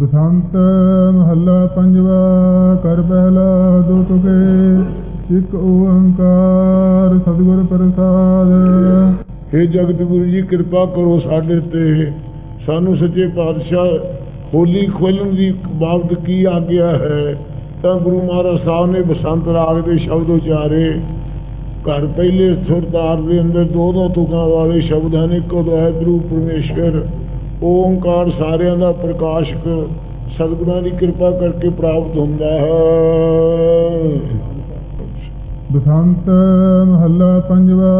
ਬਸੰਤ ਮਹੱਲਾ ਪੰਜਵਾ ਕਰ ਪਹਿਲਾ ਦੋ ਤੁਕੇ ਇੱਕ ਓੰਕਾਰ ਸਤਿਗੁਰ ਪ੍ਰਸਾਦ। हे ਜਗਤ ਗੁਰੂ ਜੀ, ਕਿਰਪਾ ਕਰੋ ਸਾਡੇ ਤੇ। ਸਾਨੂੰ ਸੱਚੇ ਪਾਤਸ਼ਾਹ ਹੋਲੀ ਖੋਲਣ ਦੀ ਬਾਬਤ ਕੀ ਆਗਿਆ ਹੈ? ਤਾਂ ਗੁਰੂ ਮਹਾਰਾਜ ਸਾਹਿਬ ਨੇ ਬਸੰਤ ਰਾਗ ਦੇ ਸ਼ਬਦ ਉਚਾਰੇ। ਘਰ ਪਹਿਲੇ ਸੁਰਤਾਰ ਦੇ ਅੰਦਰ ਦੋ ਦੋ ਤੁਕਾਂ ਵਾਲੇ ਸ਼ਬਦ ਹਨ ਇੱਕ ਗੁਰੂ ਪਰਮੇਸ਼ਰ ਓੰਕਾਰ ਸਾਰਿਆਂ ਦਾ ਪ੍ਰਕਾਸ਼ਕ ਸਤਿਗੁਰਾਂ ਦੀ ਕਿਰਪਾ ਕਰਕੇ ਪ੍ਰਾਪਤ ਹੁੰਦਾ ਹੈ। ਬਸੰਤ ਮਹੱਲਾ ਪੰਜਵਾ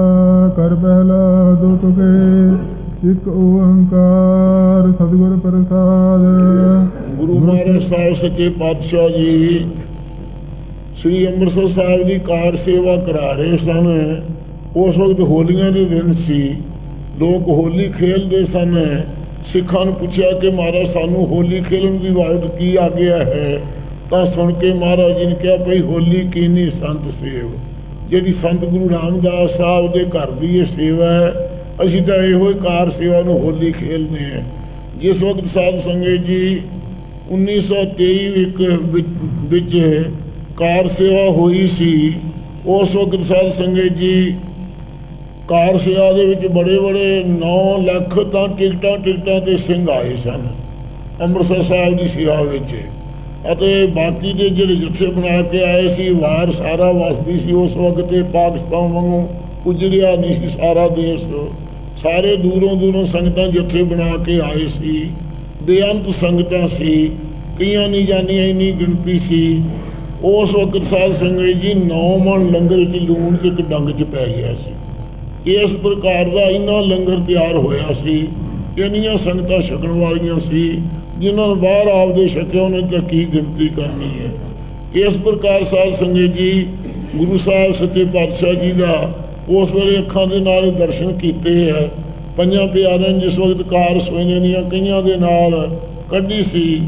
ਕਰ ਪਹਿਲਾ ਦੋ ਤੁਕੇ ਇੱਕ ਓੰਕਾਰ ਸਤਿਗੁਰ ਪ੍ਰਸਾਦ। ਗੁਰੂ ਮਹਾਰਾਜ ਸਾਹਿਬ ਸੱਚੇ ਪਾਤਸ਼ਾਹ ਜੀ ਸ੍ਰੀ ਅੰਮ੍ਰਿਤਸਰ ਸਾਹਿਬ ਦੀ ਕਾਰ ਸੇਵਾ ਕਰਾ ਰਹੇ ਸਨ। ਉਸ ਵਕਤ ਹੋਲੀਆਂ ਦੇ ਦਿਨ ਸੀ ਲੋਕ ਹੋਲੀ ਖੇਡਦੇ ਸਨ। ਸਿੱਖਾਂ ਨੂੰ ਪੁੱਛਿਆ ਕਿ ਮਹਾਰਾਜ, ਸਾਨੂੰ ਹੋਲੀ ਖੇਡਣ ਦੀ ਵਾਰਤ ਕੀ ਆ ਗਿਆ ਹੈ? ਤਾਂ ਸੁਣ ਕੇ ਮਹਾਰਾਜ ਜੀ ਨੇ ਕਿਹਾ, ਭਈ ਹੋਲੀ ਕੀਨੀ ਸੰਤ ਸੇਵ। ਜਿਹੜੀ ਸੰਤ ਗੁਰੂ ਰਾਮਦਾਸ ਸਾਹਿਬ ਦੇ ਘਰ ਦੀ ਇਹ ਸੇਵਾ ਹੈ, ਅਸੀਂ ਤਾਂ ਇਹੋ ਹੀ ਕਾਰ ਸੇਵਾ ਨੂੰ ਹੋਲੀ ਖੇਡਦੇ ਹਾਂ। ਜਿਸ ਵਕਤ ਸਾਧ ਸੰਗਤ ਜੀ 1923 ਵਿੱਚ ਵਿੱਚ- ਵਿੱਚ ਕਾਰ ਸੇਵਾ ਹੋਈ ਸੀ, ਉਸ ਵਕਤ ਸਾਧ ਸੰਗਤ ਜੀ ਕਾਰ ਸੇਵਾ ਦੇ ਵਿੱਚ ਬੜੇ ਬੜੇ 9 ਲੱਖ ਤਾਂ ਟਿਕਟਾਂ ਟਿਕਟਾਂ ਤੇ ਸਿੰਘ ਆਏ ਸਨ, ਅੰਮ੍ਰਿਤਸਰ ਸਾਹਿਬ ਦੀ ਸੇਵਾ ਵਿੱਚ। ਅਤੇ ਬਾਕੀ ਦੇ ਜਿਹੜੇ ਜੱਥੇ ਬਣਾ ਕੇ ਆਏ ਸੀ, ਵਾਰ ਸਾਰਾ ਵਸਦੀ ਸੀ, ਉਸ ਵਕਤ ਤੇ ਪਾਕਿਸਤਾਨ ਵਾਂਗੂ ਉਜੜਿਆ ਨਹੀਂ ਸੀ ਸਾਰਾ ਦੇਸ਼। ਸਾਰੇ ਦੂਰੋਂ ਦੂਰੋਂ ਸੰਗਤਾਂ ਜੱਥੇ ਬਣਾ ਕੇ ਆਏ ਸੀ। ਬੇਅੰਤ ਸੰਗਤਾਂ ਸੀ, ਕਈਆਂ ਨਹੀਂ ਜਾਣੀਆਂ ਇੰਨੀ ਗਿਣਤੀ ਸੀ। ਉਸ ਵਕਤ ਸਾਧ ਸੰਗਤ ਜੀ ਨੌ ਮਣ ਲੰਗਰ ਦੀ ਲੂਣ ਇੱਕ ਡੰਗ 'ਚ ਪੈ ਗਿਆ ਸੀ। ਇਸ ਪ੍ਰਕਾਰ ਦਾ ਇੰਨਾ ਲੰਗਰ ਤਿਆਰ ਹੋਇਆ ਸੀ, ਇੰਨੀਆਂ ਸੰਗਤਾਂ ਛਕਣ ਵਾਲੀਆਂ ਸੀ, ਜਿਨ੍ਹਾਂ ਨੂੰ ਬਾਹਰ ਆਪਦੇ ਛਕਿਆ ਉਹਨਾਂ ਦੀ ਕੀ ਗਿਣਤੀ ਕਰਨੀ ਹੈ? ਇਸ ਪ੍ਰਕਾਰ ਸਾਧ ਸੰਗਤ ਜੀ, ਗੁਰੂ ਸਾਹਿਬ ਸੱਚੇ ਪਾਤਸ਼ਾਹ ਜੀ ਦਾ ਉਸ ਵੇਲੇ ਅੱਖਾਂ ਦੇ ਨਾਲ ਦਰਸ਼ਨ ਕੀਤੇ ਹੈ। ਪੰਜਾਂ ਪਿਆਰਿਆਂ ਜਿਸ ਵਕਤ ਕਾਰ ਸੋਈਆਂ ਦੀਆਂ ਕਈਆਂ ਦੇ ਨਾਲ ਕੱਢੀ ਸੀ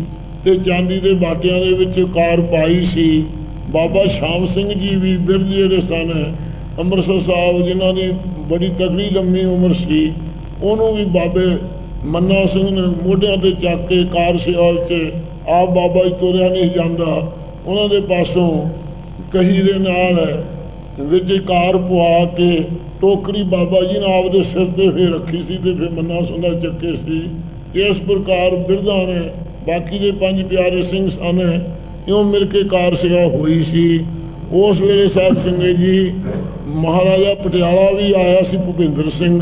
ਤੇ ਚਾਂਦੀ ਦੇ ਬਾਟਿਆਂ ਦੇ ਵਿੱਚ ਕਾਰ ਪਾਈ ਸੀ। ਬਾਬਾ ਸ਼ਾਮ ਸਿੰਘ ਜੀ ਵੀ ਬਿਰਧ ਜਿਹੜੇ ਸਨ। ਅੰਮ੍ਰਿਤਸਰ ਸਾਹਿਬ ਜਿਨ੍ਹਾਂ ਦੀ ਬੜੀ ਤਗੜੀ ਲੰਮੀ ਉਮਰ ਸੀ, ਉਹਨੂੰ ਵੀ ਬਾਬੇ ਮੰਨਾ ਸਿੰਘ ਨੇ ਮੋਢਿਆਂ ਤੇ ਚੱਕ ਕੇ ਕਾਰ ਸੇਵਾ ਵਿੱਚ ਆਪ ਬਾਬਾ ਜੀ ਤੁਰਿਆ ਨਹੀਂ ਜਾਂਦਾ। ਉਹਨਾਂ ਦੇ ਪਾਸੋਂ ਕਹੀ ਦੇ ਨਾਲ ਵਿੱਚ ਕਾਰ ਪਵਾ ਕੇ ਟੋਕਰੀ ਬਾਬਾ ਜੀ ਨੇ ਆਪਦੇ ਸਿਰ ਤੇ ਫੇਰ ਰੱਖੀ ਸੀ ਤੇ ਫਿਰ ਮੰਨਾ ਸਿੰਘ ਦਾ ਚੱਕੇ ਸੀ। ਇਸ ਪ੍ਰਕਾਰ ਬਿਰਧਾਂ ਨੇ, ਬਾਕੀ ਦੇ ਪੰਜ ਪਿਆਰੇ ਸਿੰਘ ਸਨ, ਇਉਂ ਮਿਲ ਕੇ ਕਾਰ ਸੇਵਾ ਹੋਈ ਸੀ। ਉਸ ਵੇਲੇ ਸਾਹਿਬ ਸਿੰਘ ਜੀ ਮਹਾਰਾਜਾ ਪਟਿਆਲਾ ਵੀ ਆਇਆ ਸੀ ਭੁਪਿੰਦਰ ਸਿੰਘ।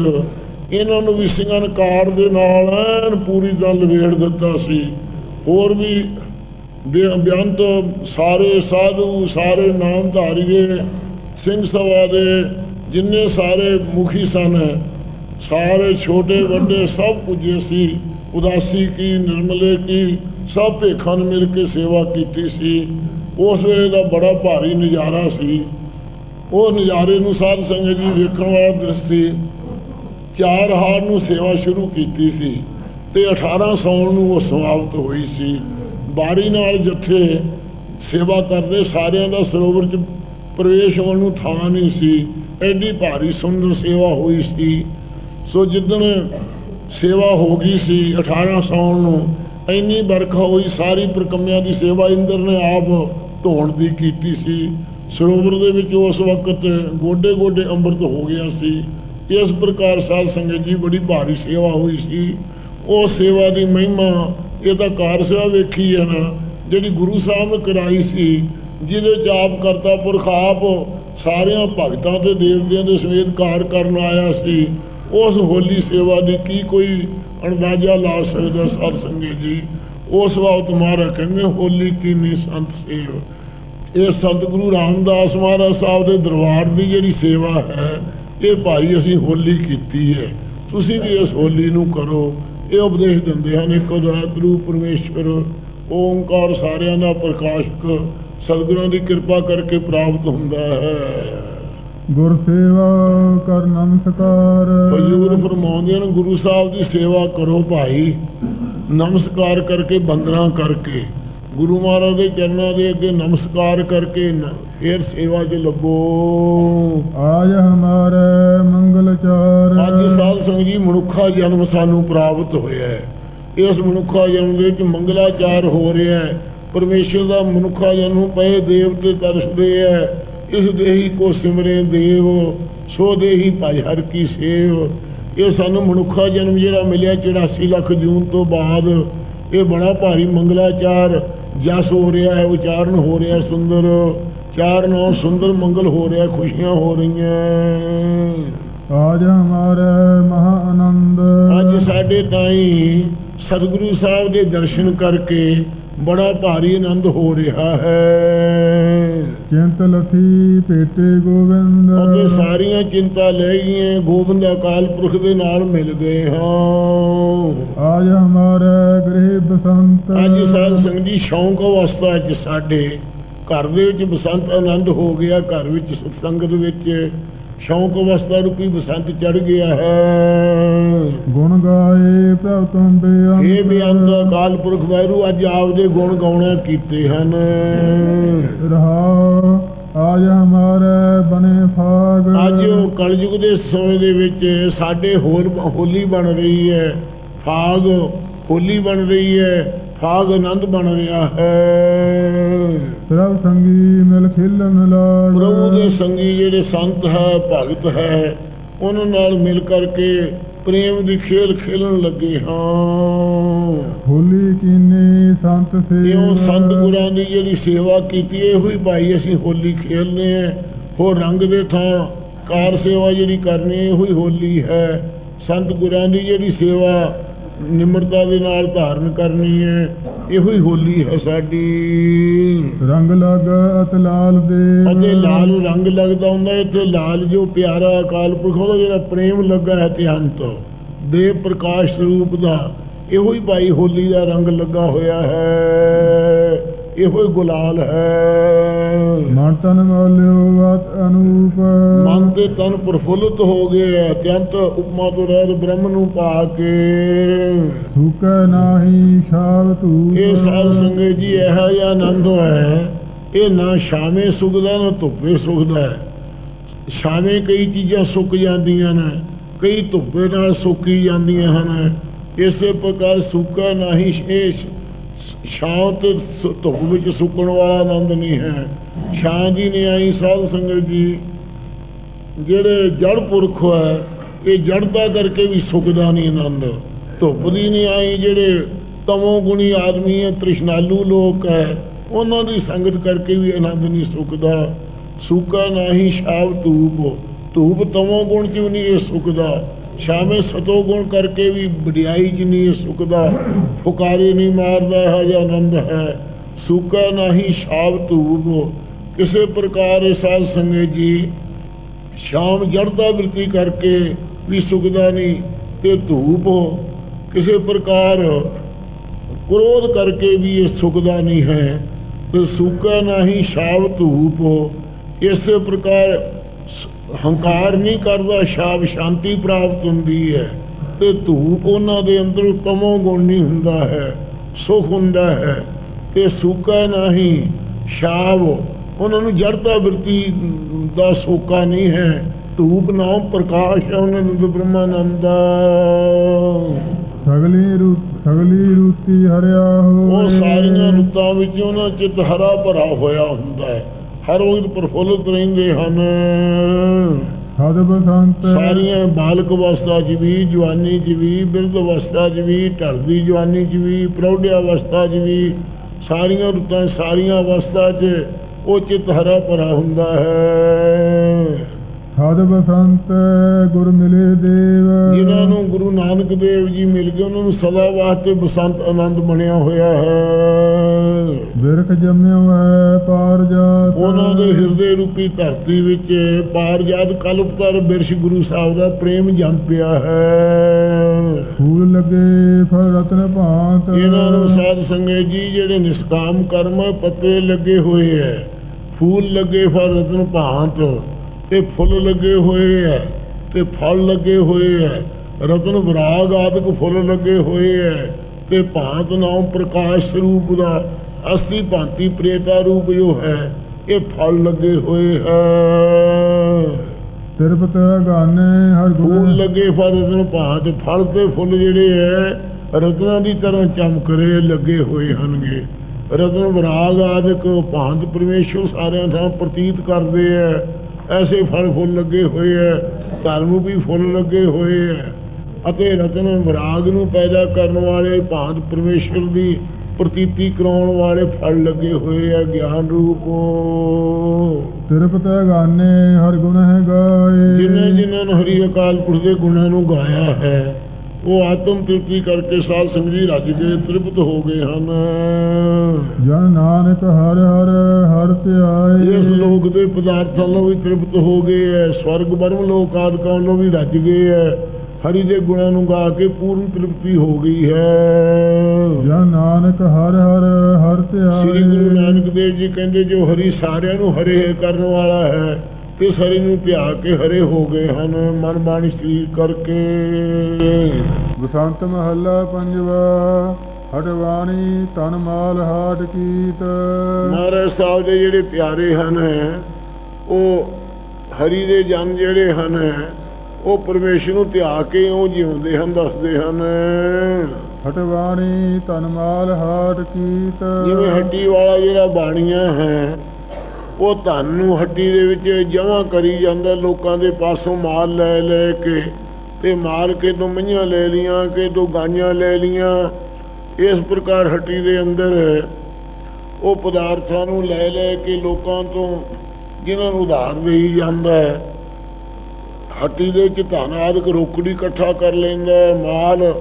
ਇਹਨਾਂ ਨੂੰ ਵੀ ਸਿੰਘਾਂ ਨੇ ਕਾਰ ਦੇ ਨਾਲ ਐਨ ਪੂਰੀ ਦਾ ਲਵੇੜ ਦਿੱਤਾ ਸੀ। ਹੋਰ ਵੀ ਬੇਅੰਤ ਸਾਰੇ ਸਾਧੂ, ਸਾਰੇ ਨਾਮਧਾਰੀਏ, ਸਿੰਘ ਸਭਾ ਦੇ ਜਿੰਨੇ ਸਾਰੇ ਮੁਖੀ ਸਨ, ਸਾਰੇ ਛੋਟੇ, ਵੱਡੇ ਸਭ ਪੁੱਜੇ ਸੀ। ਉਦਾਸੀ ਕੀ, ਨਿਰਮਲੇ ਕੀ, ਸਭ ਭੇਖਾਂ ਨੇ ਮਿਲ ਕੇ ਸੇਵਾ ਕੀਤੀ ਸੀ। ਉਸ ਵੇਲੇ ਦਾ ਬੜਾ ਭਾਰੀ ਨਜ਼ਾਰਾ ਸੀ। ਉਹ ਨਜ਼ਾਰੇ ਨੂੰ ਸਾਧ ਸੰਗਤ ਜੀ ਵੇਖਣ ਵਾਲਾ ਦ੍ਰਿਸ਼ ਚਾਰ ਹਾਰ ਨੂੰ ਸੇਵਾ ਸ਼ੁਰੂ ਕੀਤੀ ਸੀ ਤੇ 18 ਸੌਣ ਨੂੰ ਉਹ ਸਮਾਪਤ ਹੋਈ ਸੀ। ਬਾਰੀ ਨਾਲ ਜੱਥੇ ਸੇਵਾ ਕਰਦੇ ਸਾਰਿਆਂ ਦਾ ਸਰੋਵਰ 'ਚ ਪ੍ਰਵੇਸ਼ ਹੋਣ ਨੂੰ ਥਾਂ ਨਹੀਂ ਸੀ। ਐਡੀ ਭਾਰੀ ਸੁੰਦਰ ਸੇਵਾ ਹੋਈ ਸੀ। ਸੋ ਜਿੱਦਣ ਸੇਵਾ ਹੋ ਗਈ ਸੀ 18 ਸੌਣ ਨੂੰ, ਇੰਨੀ ਬਰਖਾ ਹੋਈ ਸਾਰੀ ਪ੍ਰਕੰਮਿਆਂ ਦੀ ਸੇਵਾ ਇੰਦਰ ਨੇ ਆਪ ਧੋਣ ਦੀ ਕੀਤੀ ਸੀ। ਸਰੋਵਰ ਦੇ ਵਿੱਚ ਉਸ ਵਕਤ ਗੋਡੇ ਗੋਡੇ ਅੰਮ੍ਰਿਤ ਹੋ ਗਿਆ ਸੀ। ਇਸ ਪ੍ਰਕਾਰ ਸਾਧ ਸੰਗਤ ਜੀ ਬੜੀ ਭਾਰੀ ਸੇਵਾ ਹੋਈ ਸੀ। ਉਹ ਸੇਵਾ ਦੀ ਮਹਿਮਾ, ਇਹ ਤਾਂ ਕਾਰ ਸੇਵਾ ਵੇਖੀ ਹੈ ਨਾ, ਜਿਹੜੀ ਗੁਰੂ ਸਾਹਿਬ ਨੇ ਕਰਾਈ ਸੀ, ਜਿਹਦੇ ਜਾਪ ਕਰਤਾ ਪੁਰਖ ਸਾਰਿਆਂ ਭਗਤਾਂ ਤੇ ਦੇਵਤਿਆਂ ਦੇ ਸਮੇਤ ਕਾਰ ਕਰਨ ਆਇਆ ਸੀ। ਉਸ ਹੋਲੀ ਸੇਵਾ ਦੀ ਕੀ ਕੋਈ ਅੰਦਾਜ਼ਾ ਲਾ ਸਕਦਾ ਸਾਧ ਸੰਗਤ ਜੀ? ਉਸ ਵਕਤ ਮਹਾਰਾਜ ਕਹਿੰਦੇ, ਹੋਲੀ ਕੀਨੀ ਸੰਤ ਸੇਵ? ਇਹ ਸੰਤ ਗੁਰੂ ਰਾਮਦਾਸ ਮਹਾਰਾਜ ਸਾਹਿਬ ਦੇ ਦਰਬਾਰ ਦੀ ਜਿਹੜੀ ਸੇਵਾ ਹੈ ਇਹ ਭਾਈ ਅਸੀਂ ਹੋਲੀ ਕੀਤੀ ਹੈ। ਤੁਸੀਂ ਵੀ ਇਸ ਹੋਲੀ ਨੂੰ ਕਰੋ। ਇਹ ਉਪਦੇਸ਼ ਦਿੰਦੇ ਹਨ ਇੱਕ ਗੁਰੂ ਪਰਮੇਸ਼ਵਰ ਓੰਕਾਰ ਸਾਰਿਆਂ ਦਾ ਪ੍ਰਕਾਸ਼ਕ ਸਤਿਗੁਰਾਂ ਦੀ ਕਿਰਪਾ ਕਰਕੇ ਪ੍ਰਾਪਤ ਹੁੰਦਾ ਹੈ। ਗੁਰ ਸੇਵਾ ਕਰ ਨਮਸਕਾਰ। ਹਜ਼ੂਰ ਫਰਮਾਉਂਦੇ ਹਨ ਗੁਰੂ ਸਾਹਿਬ ਦੀ ਸੇਵਾ ਕਰੋ ਭਾਈ। ਨਮਸਕਾਰ ਕਰਕੇ ਬੰਦਨਾ ਕਰਕੇ। ਗੁਰੂ ਮਹਾਰਾਜ ਦੇ ਚਰਨਾਂ ਦੇ ਅੱਗੇ ਨਮਸਕਾਰ ਕਰਕੇ ਫਿਰ ਸੇਵਾ 'ਚ ਲੱਗੋ। ਆਜ ਹਮਾਰੇ ਮੰਗਲ ਚਾਰ। ਅੱਜ ਸਾਧ ਸੰਗਤ ਜੀ ਮਨੁੱਖਾ ਜਨਮ ਸਾਨੂੰ ਪ੍ਰਾਪਤ ਹੋਇਆ ਹੈ। ਇਸ ਮਨੁੱਖਾ ਜਨਮ ਦੇ ਵਿੱਚ ਮੰਗਲਾਚਾਰ ਹੋ ਰਿਹਾ ਹੈ। ਪਰਮੇਸ਼ਰ ਦਾ ਮਨੁੱਖਾ ਜਨਮ ਪਏ ਦੇਵਤੇ ਤਰਸਦੇ ਹੈ। ਇਸ ਦੇਹੀ ਕੋ ਸਿਮਰੇ ਦੇਵ ਸੋ ਦੇਹੀ ਭਜ ਹਰ ਕੀ ਸੇਵ। ਇਹ ਸਾਨੂੰ ਮਨੁੱਖਾ ਜਨਮ ਜਿਹੜਾ ਮਿਲਿਆ 84 ਲੱਖ ਜੂਨ ਤੋਂ ਬਾਅਦ ਇਹ ਬੜਾ ਭਾਰੀ ਮੰਗਲਾਚਾਰ ਜਸ ਹੋ ਰਿਹਾ ਹੈ ਉਚਾਰਨ ਹੋ ਰਿਹਾ ਸੁੰਦਰ। ਚਾਰ ਨੌ ਸੁੰਦਰ ਮੰਗਲ ਹੋ ਰਿਹਾ ਖੁਸ਼ੀਆਂ ਹੋ ਰਹੀਆਂ ਆਜ ਹਮਾਰੇ ਮਹਾ ਆਨੰਦ। ਅੱਜ ਸਾਡੇ ਤਾਈਂ ਸਤਿਗੁਰੂ ਸਾਹਿਬ ਦੇ ਦਰਸ਼ਨ ਕਰਕੇ ਬੜਾ ਭਾਰੀ ਆਨੰਦ ਹੋ ਰਿਹਾ ਹੈ। ਚਿੰਤ ਲਖੀ ਭੇਟੇ ਗੋਬਿੰਦ ਅਤੇ ਸਾਰੀਆਂ ਚਿੰਤਾ ਲੈ ਗਈਆਂ ਗੋਬਿੰਦ ਅਕਾਲ ਪੁਰਖ ਦੇ ਨਾਲ ਮਿਲ ਗਏ ਹਾਂ। ਆਜ ਹਮਾਰੇ ਗ੍ਰਹਿ ਬਸੰਤ। ਅੱਜ ਸਾਧ ਸੰਗਤ ਜੀ ਸ਼ੌਂਕ ਅਵਸਥਾ ਚ ਸਾਡੇ ਘਰ ਦੇ ਵਿੱਚ ਬਸੰਤ ਆਨੰਦ ਹੋ ਗਿਆ ਘਰ ਵਿੱਚ ਸਤਸੰਗਤ ਵਿੱਚ ਸ਼ੌਂਕ ਅਵਸਥਾ ਰੂਪੀ ਬਸੰਤ ਚੜ ਗਿਆ ਹੈ। ਗੁਣ ਗਾਏ ਪ੍ਰਭ ਤੁਮ ਬੇਅੰਤ ਇਹ ਬੇਅੰਤ ਅਕਾਲ ਪੁਰਖ ਵਾਹਿਗੁਰੂ ਅੱਜ ਆਪਦੇ ਗੁਣ ਗਾਉਣਾ ਕੀਤੇ ਹਨ। ਰਹਾ ਆਜ ਹਮਾਰੇ ਬਨੇ ਫਾਗ। ਅੱਜ ਉਹ ਕਲਯੁਗ ਦੇ ਸਮੇਂ ਦੇ ਵਿੱਚ ਸਾਡੇ ਹੋਰ ਹੋਲੀ ਬਣ ਰਹੀ ਹੈ। ਫਾਗ ਹੋਲੀ ਬਣ ਰਹੀ ਹੈ। ਫਾਗ ਆਨੰਦ ਬਣ ਰਿਹਾ ਹੈ। ਪ੍ਰਭ ਸੰਗੀ ਮਿਲ ਖਿਲਨ ਲਾੜ ਪ੍ਰਭੂ ਦੇ ਸੰਗੀ ਜਿਹੜੇ ਸੰਤ ਹੈ ਭਗਤ ਹੈ ਉਹਨਾਂ ਨਾਲ ਮਿਲ ਕਰਕੇ ਪ੍ਰੇਮ ਦੀ ਖੇਲ ਖੇਲਣ ਲੱਗੇ ਹਾਂ। ਹੋਲੀ ਕੀਨੇ ਸੰਤ ਸੇ ਇਉਂ ਸੰਤ ਗੁਰਾਂ ਦੀ ਜਿਹੜੀ ਸੇਵਾ ਕੀਤੀ ਇਹੋ ਹੀ ਭਾਈ ਅਸੀਂ ਹੋਲੀ ਖੇਲਨੇ ਆ ਹੋਰ ਰੰਗ ਦੇ ਥਾਂ ਕਾਰ ਸੇਵਾ ਜਿਹੜੀ ਕਰਨੀ ਇਹੋ ਹੀ ਹੋਲੀ ਹੈ। ਸੰਤ ਗੁਰਾਂ ਦੀ ਜਿਹੜੀ ਸੇਵਾ ਨਿਮਰਤਾ ਦੇ ਨਾਲ ਧਾਰਨ ਕਰਨੀ ਹੈ। ਇਹੋ ਹੀ ਹੋਲੀ ਹੈ ਸਾਡੀ। ਰੰਗ ਲਗ ਅਤ ਲਾਲ ਦੇ ਅਤੇ ਲਾਲ ਰੰਗ ਲੱਗਦਾ ਹੁੰਦਾ ਇੱਥੇ ਲਾਲ ਜੋ ਪਿਆਰਾ ਅਕਾਲ ਪੁਰਖ ਉਹਦਾ ਜਿਹੜਾ ਪ੍ਰੇਮ ਲੱਗਾ ਹੈ ਧਿਆਨਤ ਦੇ ਪ੍ਰਕਾਸ਼ ਸਰੂਪ ਦਾ ਇਹੋ ਹੀ ਭਾਈ ਹੋਲੀ ਦਾ ਰੰਗ ਲੱਗਾ ਹੋਇਆ ਹੈ। ਇਹੋ ਹੀ ਗੁਲਾਲ ਹੈ। ਮਨ ਤਨ ਮੌਲਿਓ ਅਤ ਅਨੂਪ। ਮਨ ਤੇ ਤਨ ਪ੍ਰਫੁੱਲਤ ਹੋ ਗਏ ਅਤਿਅੰਤ ਉਪਮਾ ਤੋਂ ਰਹਿਤ ਬ੍ਰਹਮ ਨੂੰ ਪਾ ਕੇ। ਸੁਕੈ ਨਾਹੀ ਛਾਵ ਤੂ ਇਹ ਸਾਧ ਸੰਗਤ ਜੀ ਇਹੋ ਜਿਹਾ ਆਨੰਦ ਹੈ। ਇਹ ਨਾ ਸ਼ਾਮੇ ਸੁਖਦਾ ਨਾ ਧੁੱਪੇ ਸੁਖਦਾ ਹੈ। ਸ਼ਾਮੇ ਕਈ ਚੀਜ਼ਾਂ ਸੁੱਕ ਜਾਂਦੀਆਂ ਨੇ ਕਈ ਧੁੱਪੇ ਨਾਲ ਸੁੱਕੀ ਜਾਂਦੀਆਂ ਹਨ। ਇਸੇ ਪ੍ਰਕਾਰ ਸੁੱਕਾ ਨਹੀਂ ਸ਼ੇਸ਼ ਛਾਂ ਤੇ ਧੁੱਪ ਵਿੱਚ ਸੁੱਕਣ ਵਾਲਾ ਆਨੰਦ ਨਹੀਂ ਹੈ। ਛਾਂ ਦੀ ਨਹੀਂ ਆਈ ਸਾਧ ਸੰਗਤ ਜੀ। ਜਿਹੜੇ ਜੜ ਪੁਰਖ ਹੈ, ਇਹ ਜੜਤਾ ਕਰਕੇ ਵੀ ਸੁੱਕਦਾ ਨਹੀਂ ਆਨੰਦ। ਧੁੱਪ ਦੀ ਨਹੀਂ ਆਈ ਜਿਹੜੇ ਤਮੋ ਗੁਣੀ ਆਦਮੀ ਹੈ, ਤ੍ਰਿਸ਼ਨਾਲੂ ਲੋਕ ਹੈ, ਉਹਨਾਂ ਦੀ ਸੰਗਤ ਕਰਕੇ ਵੀ ਆਨੰਦ ਨਹੀਂ ਸੁੱਕਦਾ। ਸੁੱਕਾ ਨਹੀਂ ਸ਼ਾਵ ਧੂਪ। ਧੂਪ ਤਮੋ ਗੁਣ ਚ ਵੀ ਨਹੀਂ ਇਹ ਸੁੱਕਦਾ? ਸ਼ਾਮੇ ਸਤੋ ਗੁਣ ਕਰਕੇ ਵੀ ਵਡਿਆਈ ਚ ਨਹੀਂ ਇਹ ਸੁੱਕਦਾ, ਫੁਕਾਰੇ ਨਹੀਂ ਮਾਰਦਾ ਹੈ ਜਾਂ ਆਨੰਦ ਹੈ। ਸੁੱਕਾ ਨਹੀਂ ਸ਼ਾਵ ਧੂਪ ਕਿਸੇ ਪ੍ਰਕਾਰ ਇਹ ਸਾਧ ਸੰਗਤ ਜੀ ਸ਼ਾਮ ਜੜਦਾ ਬਿਰਤੀ ਕਰਕੇ ਵੀ ਸੁਖਦਾ ਨਹੀਂ ਤੇ ਧੂਪ ਕਿਸੇ ਪ੍ਰਕਾਰ ਕ੍ਰੋਧ ਕਰਕੇ ਵੀ ਇਹ ਸੁਖਦਾ ਨਹੀਂ ਹੈ। ਤੇ ਸੁੱਕਾ ਨਹੀਂ ਸ਼ਾਵ ਧੂਪ, ਇਸੇ ਪ੍ਰਕਾਰ ਹੰਕਾਰ ਨਹੀਂ ਕਰਦਾ ਸ਼ਾਵ ਸ਼ਾਂਤੀ ਪ੍ਰਾਪਤ ਹੁੰਦੀ ਹੈ। ਤੇ ਧੂਪ ਉਹਨਾਂ ਦੇ ਅੰਦਰ ਤਮੋ ਗੁਣ ਨਹੀਂ ਹੁੰਦਾ ਹੈ ਸੁਖ ਹੁੰਦਾ ਹੈ। ਤੇ ਸੁੱਕਾ ਨਹੀਂ ਸ਼ਾਵ ਉਹਨਾਂ ਨੂੰ ਜੜਤਾ ਬਿਰਤੀ ਦਾ ਸੋਕਾ ਨਹੀਂ ਹੈ। ਧੂਪ ਨਾਮ ਪ੍ਰਕਾਸ਼ ਹੈ ਉਹਨਾਂ ਨੂੰ ਬ੍ਰਹਮਾਨੰਦ ਸਗਲੀ ਰੂ ਸਗਲੀ ਰੂਤੀ ਹਰਿਆ ਹੋ ਉਹ ਸਾਰੀਆਂ ਰੁੱਤਾਂ ਵਿੱਚ ਉਹਨਾਂ ਚਿੱਤ ਹਰਾ ਭਰਾ ਹੋਇਆ ਹੁੰਦਾ ਹੈ। ਹਰ ਵਕਤ ਪ੍ਰਫੁੱਲਤ ਰਹਿੰਦੇ ਹਨ। ਸਦ ਬਸੰਤ ਸਾਰੀਆਂ ਬਾਲਕ ਅਵਸਥਾ 'ਚ ਵੀ ਜਵਾਨੀ 'ਚ ਵੀ ਬਿਰਧ ਅਵਸਥਾ 'ਚ ਵੀ ਢਲਦੀ ਜਵਾਨੀ 'ਚ ਵੀ ਪ੍ਰੌਢ ਅਵਸਥਾ 'ਚ ਵੀ ਸਾਰੀਆਂ ਰੁੱਤਾਂ ਸਾਰੀਆਂ ਅਵਸਥਾ 'ਚ ਉਹ ਚਿੱਤ ਹਰਾ ਭਰਾ ਹੁੰਦਾ ਹੈ। ਸਦ ਬਸੰਤ ਗੁਰ ਮਿਲੇ ਦੇਵ। ਜਿਨ੍ਹਾਂ ਨੂੰ ਗੁਰੂ ਨਾਨਕ ਦੇਵ ਜੀ ਮਿਲ ਗਏ ਉਹਨਾਂ ਨੂੰ ਸਦਾ ਵਾਸਤੇ ਬਸੰਤ ਆਨੰਦ ਬਣਿਆ ਹੋਇਆ ਹੈ। ਬਿਰਖ ਜੰਮਿਓ ਹੈ ਪਾਰ ਜਾਤ ਉਹਨਾਂ ਦੇ ਹਿਰਦੇ ਰੂਪੀ ਧਰਤੀ ਵਿੱਚ ਪਾਰਜਾਤ ਕਲਪਤਰ ਬਿਰਸ਼ ਗੁਰੂ ਸਾਹਿਬ ਦਾ ਪ੍ਰੇਮ ਜੰਮ ਪਿਆ ਹੈ। ਫੂਲ ਲੱਗੇ ਫਲ ਰਤਨ ਭਾਂਤ। ਇਹਨਾਂ ਨੂੰ ਸਾਧ ਸੰਗਤ ਜੀ ਜਿਹੜੇ ਨਿਸਕਾਮ ਕਰਮ ਪੱਤੇ ਲੱਗੇ ਹੋਏ ਹੈ ਫੂਲ ਲੱਗੇ ਫਲ ਰਤਨ ਭਾਂਤ। ਤੇ ਫੁੱਲ ਲੱਗੇ ਹੋਏ ਹੈ ਤੇ ਫਲ ਲੱਗੇ ਹੋਏ ਹੈ ਰਤਨ ਵਿਰਾਗ ਆਦਿਕ ਫੁੱਲ ਲੱਗੇ ਹੋਏ ਹੈ ਤੇ ਭਾਂਤ ਨਾਮ ਪ੍ਰਕਾਸ਼ ਸਰੂਪ ਦਾ ਅਸਲੀ ਭਾਂਤੀ ਪ੍ਰੇਤਾ ਰੂਪ ਜੋ ਹੈ ਇਹ ਫਲ ਲੱਗੇ ਹੋਏ ਹੈ। ਤਿਰਪਤ ਗਾਨੇ ਹਰ ਫੂਲ ਲੱਗੇ ਫਲ ਰਤਨ ਭਾਂਤ ਫਲ ਤੇ ਫੁੱਲ ਜਿਹੜੇ ਹੈ ਰਤਨਾਂ ਦੀ ਤਰ੍ਹਾਂ ਚਮਕ ਰਹੇ ਲੱਗੇ ਹੋਏ ਹਨਗੇ ਰਤਨ ਵਿਰਾਗ ਆਦਿਕ ਭਾਂਤ ਪਰਮੇਸ਼ਰ ਸਾਰਿਆਂ ਥਾਂ ਪ੍ਰਤੀਤ ਕਰਦੇ ਐ ਐਸੇ ਫਲ ਫੁੱਲ ਲੱਗੇ ਹੋਏ ਐ ਧਰਮ ਵੀ ਫੁੱਲ ਲੱਗੇ ਹੋਏ ਐ ਅਤੇ ਰਤਨ ਵਿਰਾਗ ਨੂੰ ਪੈਦਾ ਕਰਨ ਵਾਲੇ ਭਾਂਤ ਪਰਮੇਸ਼ਰ ਦੀ ਪ੍ਰਤੀਤੀ ਕਰਾਉਣ ਵਾਲੇ ਫਲ ਲੱਗੇ ਹੋਏ ਐ ਗਿਆਨ ਰੂਪੋ ਤਿਰਪਤੈ ਗਾਨੇ ਹਰ ਗੁਣ ਹੈ ਗਾਏ। ਜਿਨ੍ਹਾਂ ਜਿਨ੍ਹਾਂ ਨੂੰ ਹਰੀ ਅਕਾਲ ਪੁਰਖ ਦੇ ਗੁਣਾਂ ਨੂੰ ਗਾਇਆ ਹੈ ਉਹ ਆਤਮ ਤ੍ਰਿਪਤੀ ਕਰਕੇ ਸਾਧ ਸੰਗਤ ਜੀ ਰੱਜ ਕੇ ਤ੍ਰਿਪਤ ਹੋ ਗਏ ਹਨ। ਜਨ ਨਾਨਕ ਹਰ ਹਰ ਹਰ ਧਿਆਏ। ਇਸ ਲੋਕ ਦੇ ਪਦਾਰਥਾਂ ਨੂੰ ਵੀ ਤ੍ਰਿਪਤ ਹੋ ਗਏ ਐ ਸਵਰਗ ਬਰਮ ਲੋਕ ਆਦਿਕਾਂ ਨੂੰ ਵੀ ਰੱਜ ਗਏ ਐ ਹਰੀ ਦੇ ਗੁਣਾਂ ਨੂੰ ਗਾ ਕੇ ਪੂਰਨ ਤ੍ਰਿਪਤੀ ਹੋ ਗਈ ਹੈ। ਜਨ ਨਾਨਕ ਹਰ ਹਰ ਹਰ ਧਿਆਏ। ਸ੍ਰੀ ਗੁਰੂ ਨਾਨਕ ਦੇਵ ਜੀ ਕਹਿੰਦੇ ਜੋ ਹਰੀ ਸਾਰਿਆਂ ਨੂੰ ਹਰੇ ਕਰਨ ਵਾਲਾ ਹੈ ਤੇ ਹਰੀ ਨੂੰ ਧਿਆ ਕੇ ਹਰੇ ਹੋ ਗਏ ਹਨ ਮਨ ਬਾਣੀ ਸਰੀਰ ਕਰਕੇ। ਬਸੰਤ ਮਹੱਲਾ ਪੰਜਵਾ ਹਟਵਾਣੀ ਤਨ ਮਾਲ ਹਾਟ ਕੀਤ। ਮਹਾਰਾਜ ਸਾਹਿਬ ਦੇ ਜਿਹੜੇ ਪਿਆਰੇ ਹਨ ਉਹ ਹਰੀ ਦੇ ਜਨ ਜਿਹੜੇ ਹਨ ਉਹ ਪਰਮੇਸ਼ਰ ਨੂੰ ਧਿਆ ਕੇ ਉਹ ਜਿਉਂਦੇ ਹਨ ਦੱਸਦੇ ਹਨ। ਹਟਵਾਣੀ ਤਨ ਮਾਲ ਹਾਟ ਕੀਤ। ਜਿਵੇਂ ਹੱਟੀ ਵਾਲਾ ਜਿਹੜਾ ਬਾਣੀਆਂ ਹੈ ਉਹ ਧਨ ਨੂੰ ਹੱਡੀ ਦੇ ਵਿੱਚ ਜਮ੍ਹਾਂ ਕਰੀ ਜਾਂਦਾ, ਲੋਕਾਂ ਦੇ ਪਾਸੋਂ ਮਾਲ ਲੈ ਲੈ ਕੇ ਤੇ ਮਾਲ ਕੇ ਤੋਂ ਮਈਆਂ ਲੈ ਲੀਆਂ ਕਿ ਤੋਂ ਗਾਈਆਂ ਲੈ ਲੀਆਂ ਇਸ ਪ੍ਰਕਾਰ ਹੱਟੀ ਦੇ ਅੰਦਰ ਉਹ ਪਦਾਰਥਾਂ ਨੂੰ ਲੈ ਲੈ ਕੇ ਲੋਕਾਂ ਤੋਂ ਜਿਨ੍ਹਾਂ ਨੂੰ ਉਧਾਰ ਦੇਈ ਜਾਂਦਾ ਹੈ ਹੱਟੀ ਦੇ ਵਿੱਚ ਧਨ ਆਦਿਕ ਰੋਕੜੀ ਇਕੱਠਾ ਕਰ ਲੈਂਦਾ ਹੈ, ਮਾਲ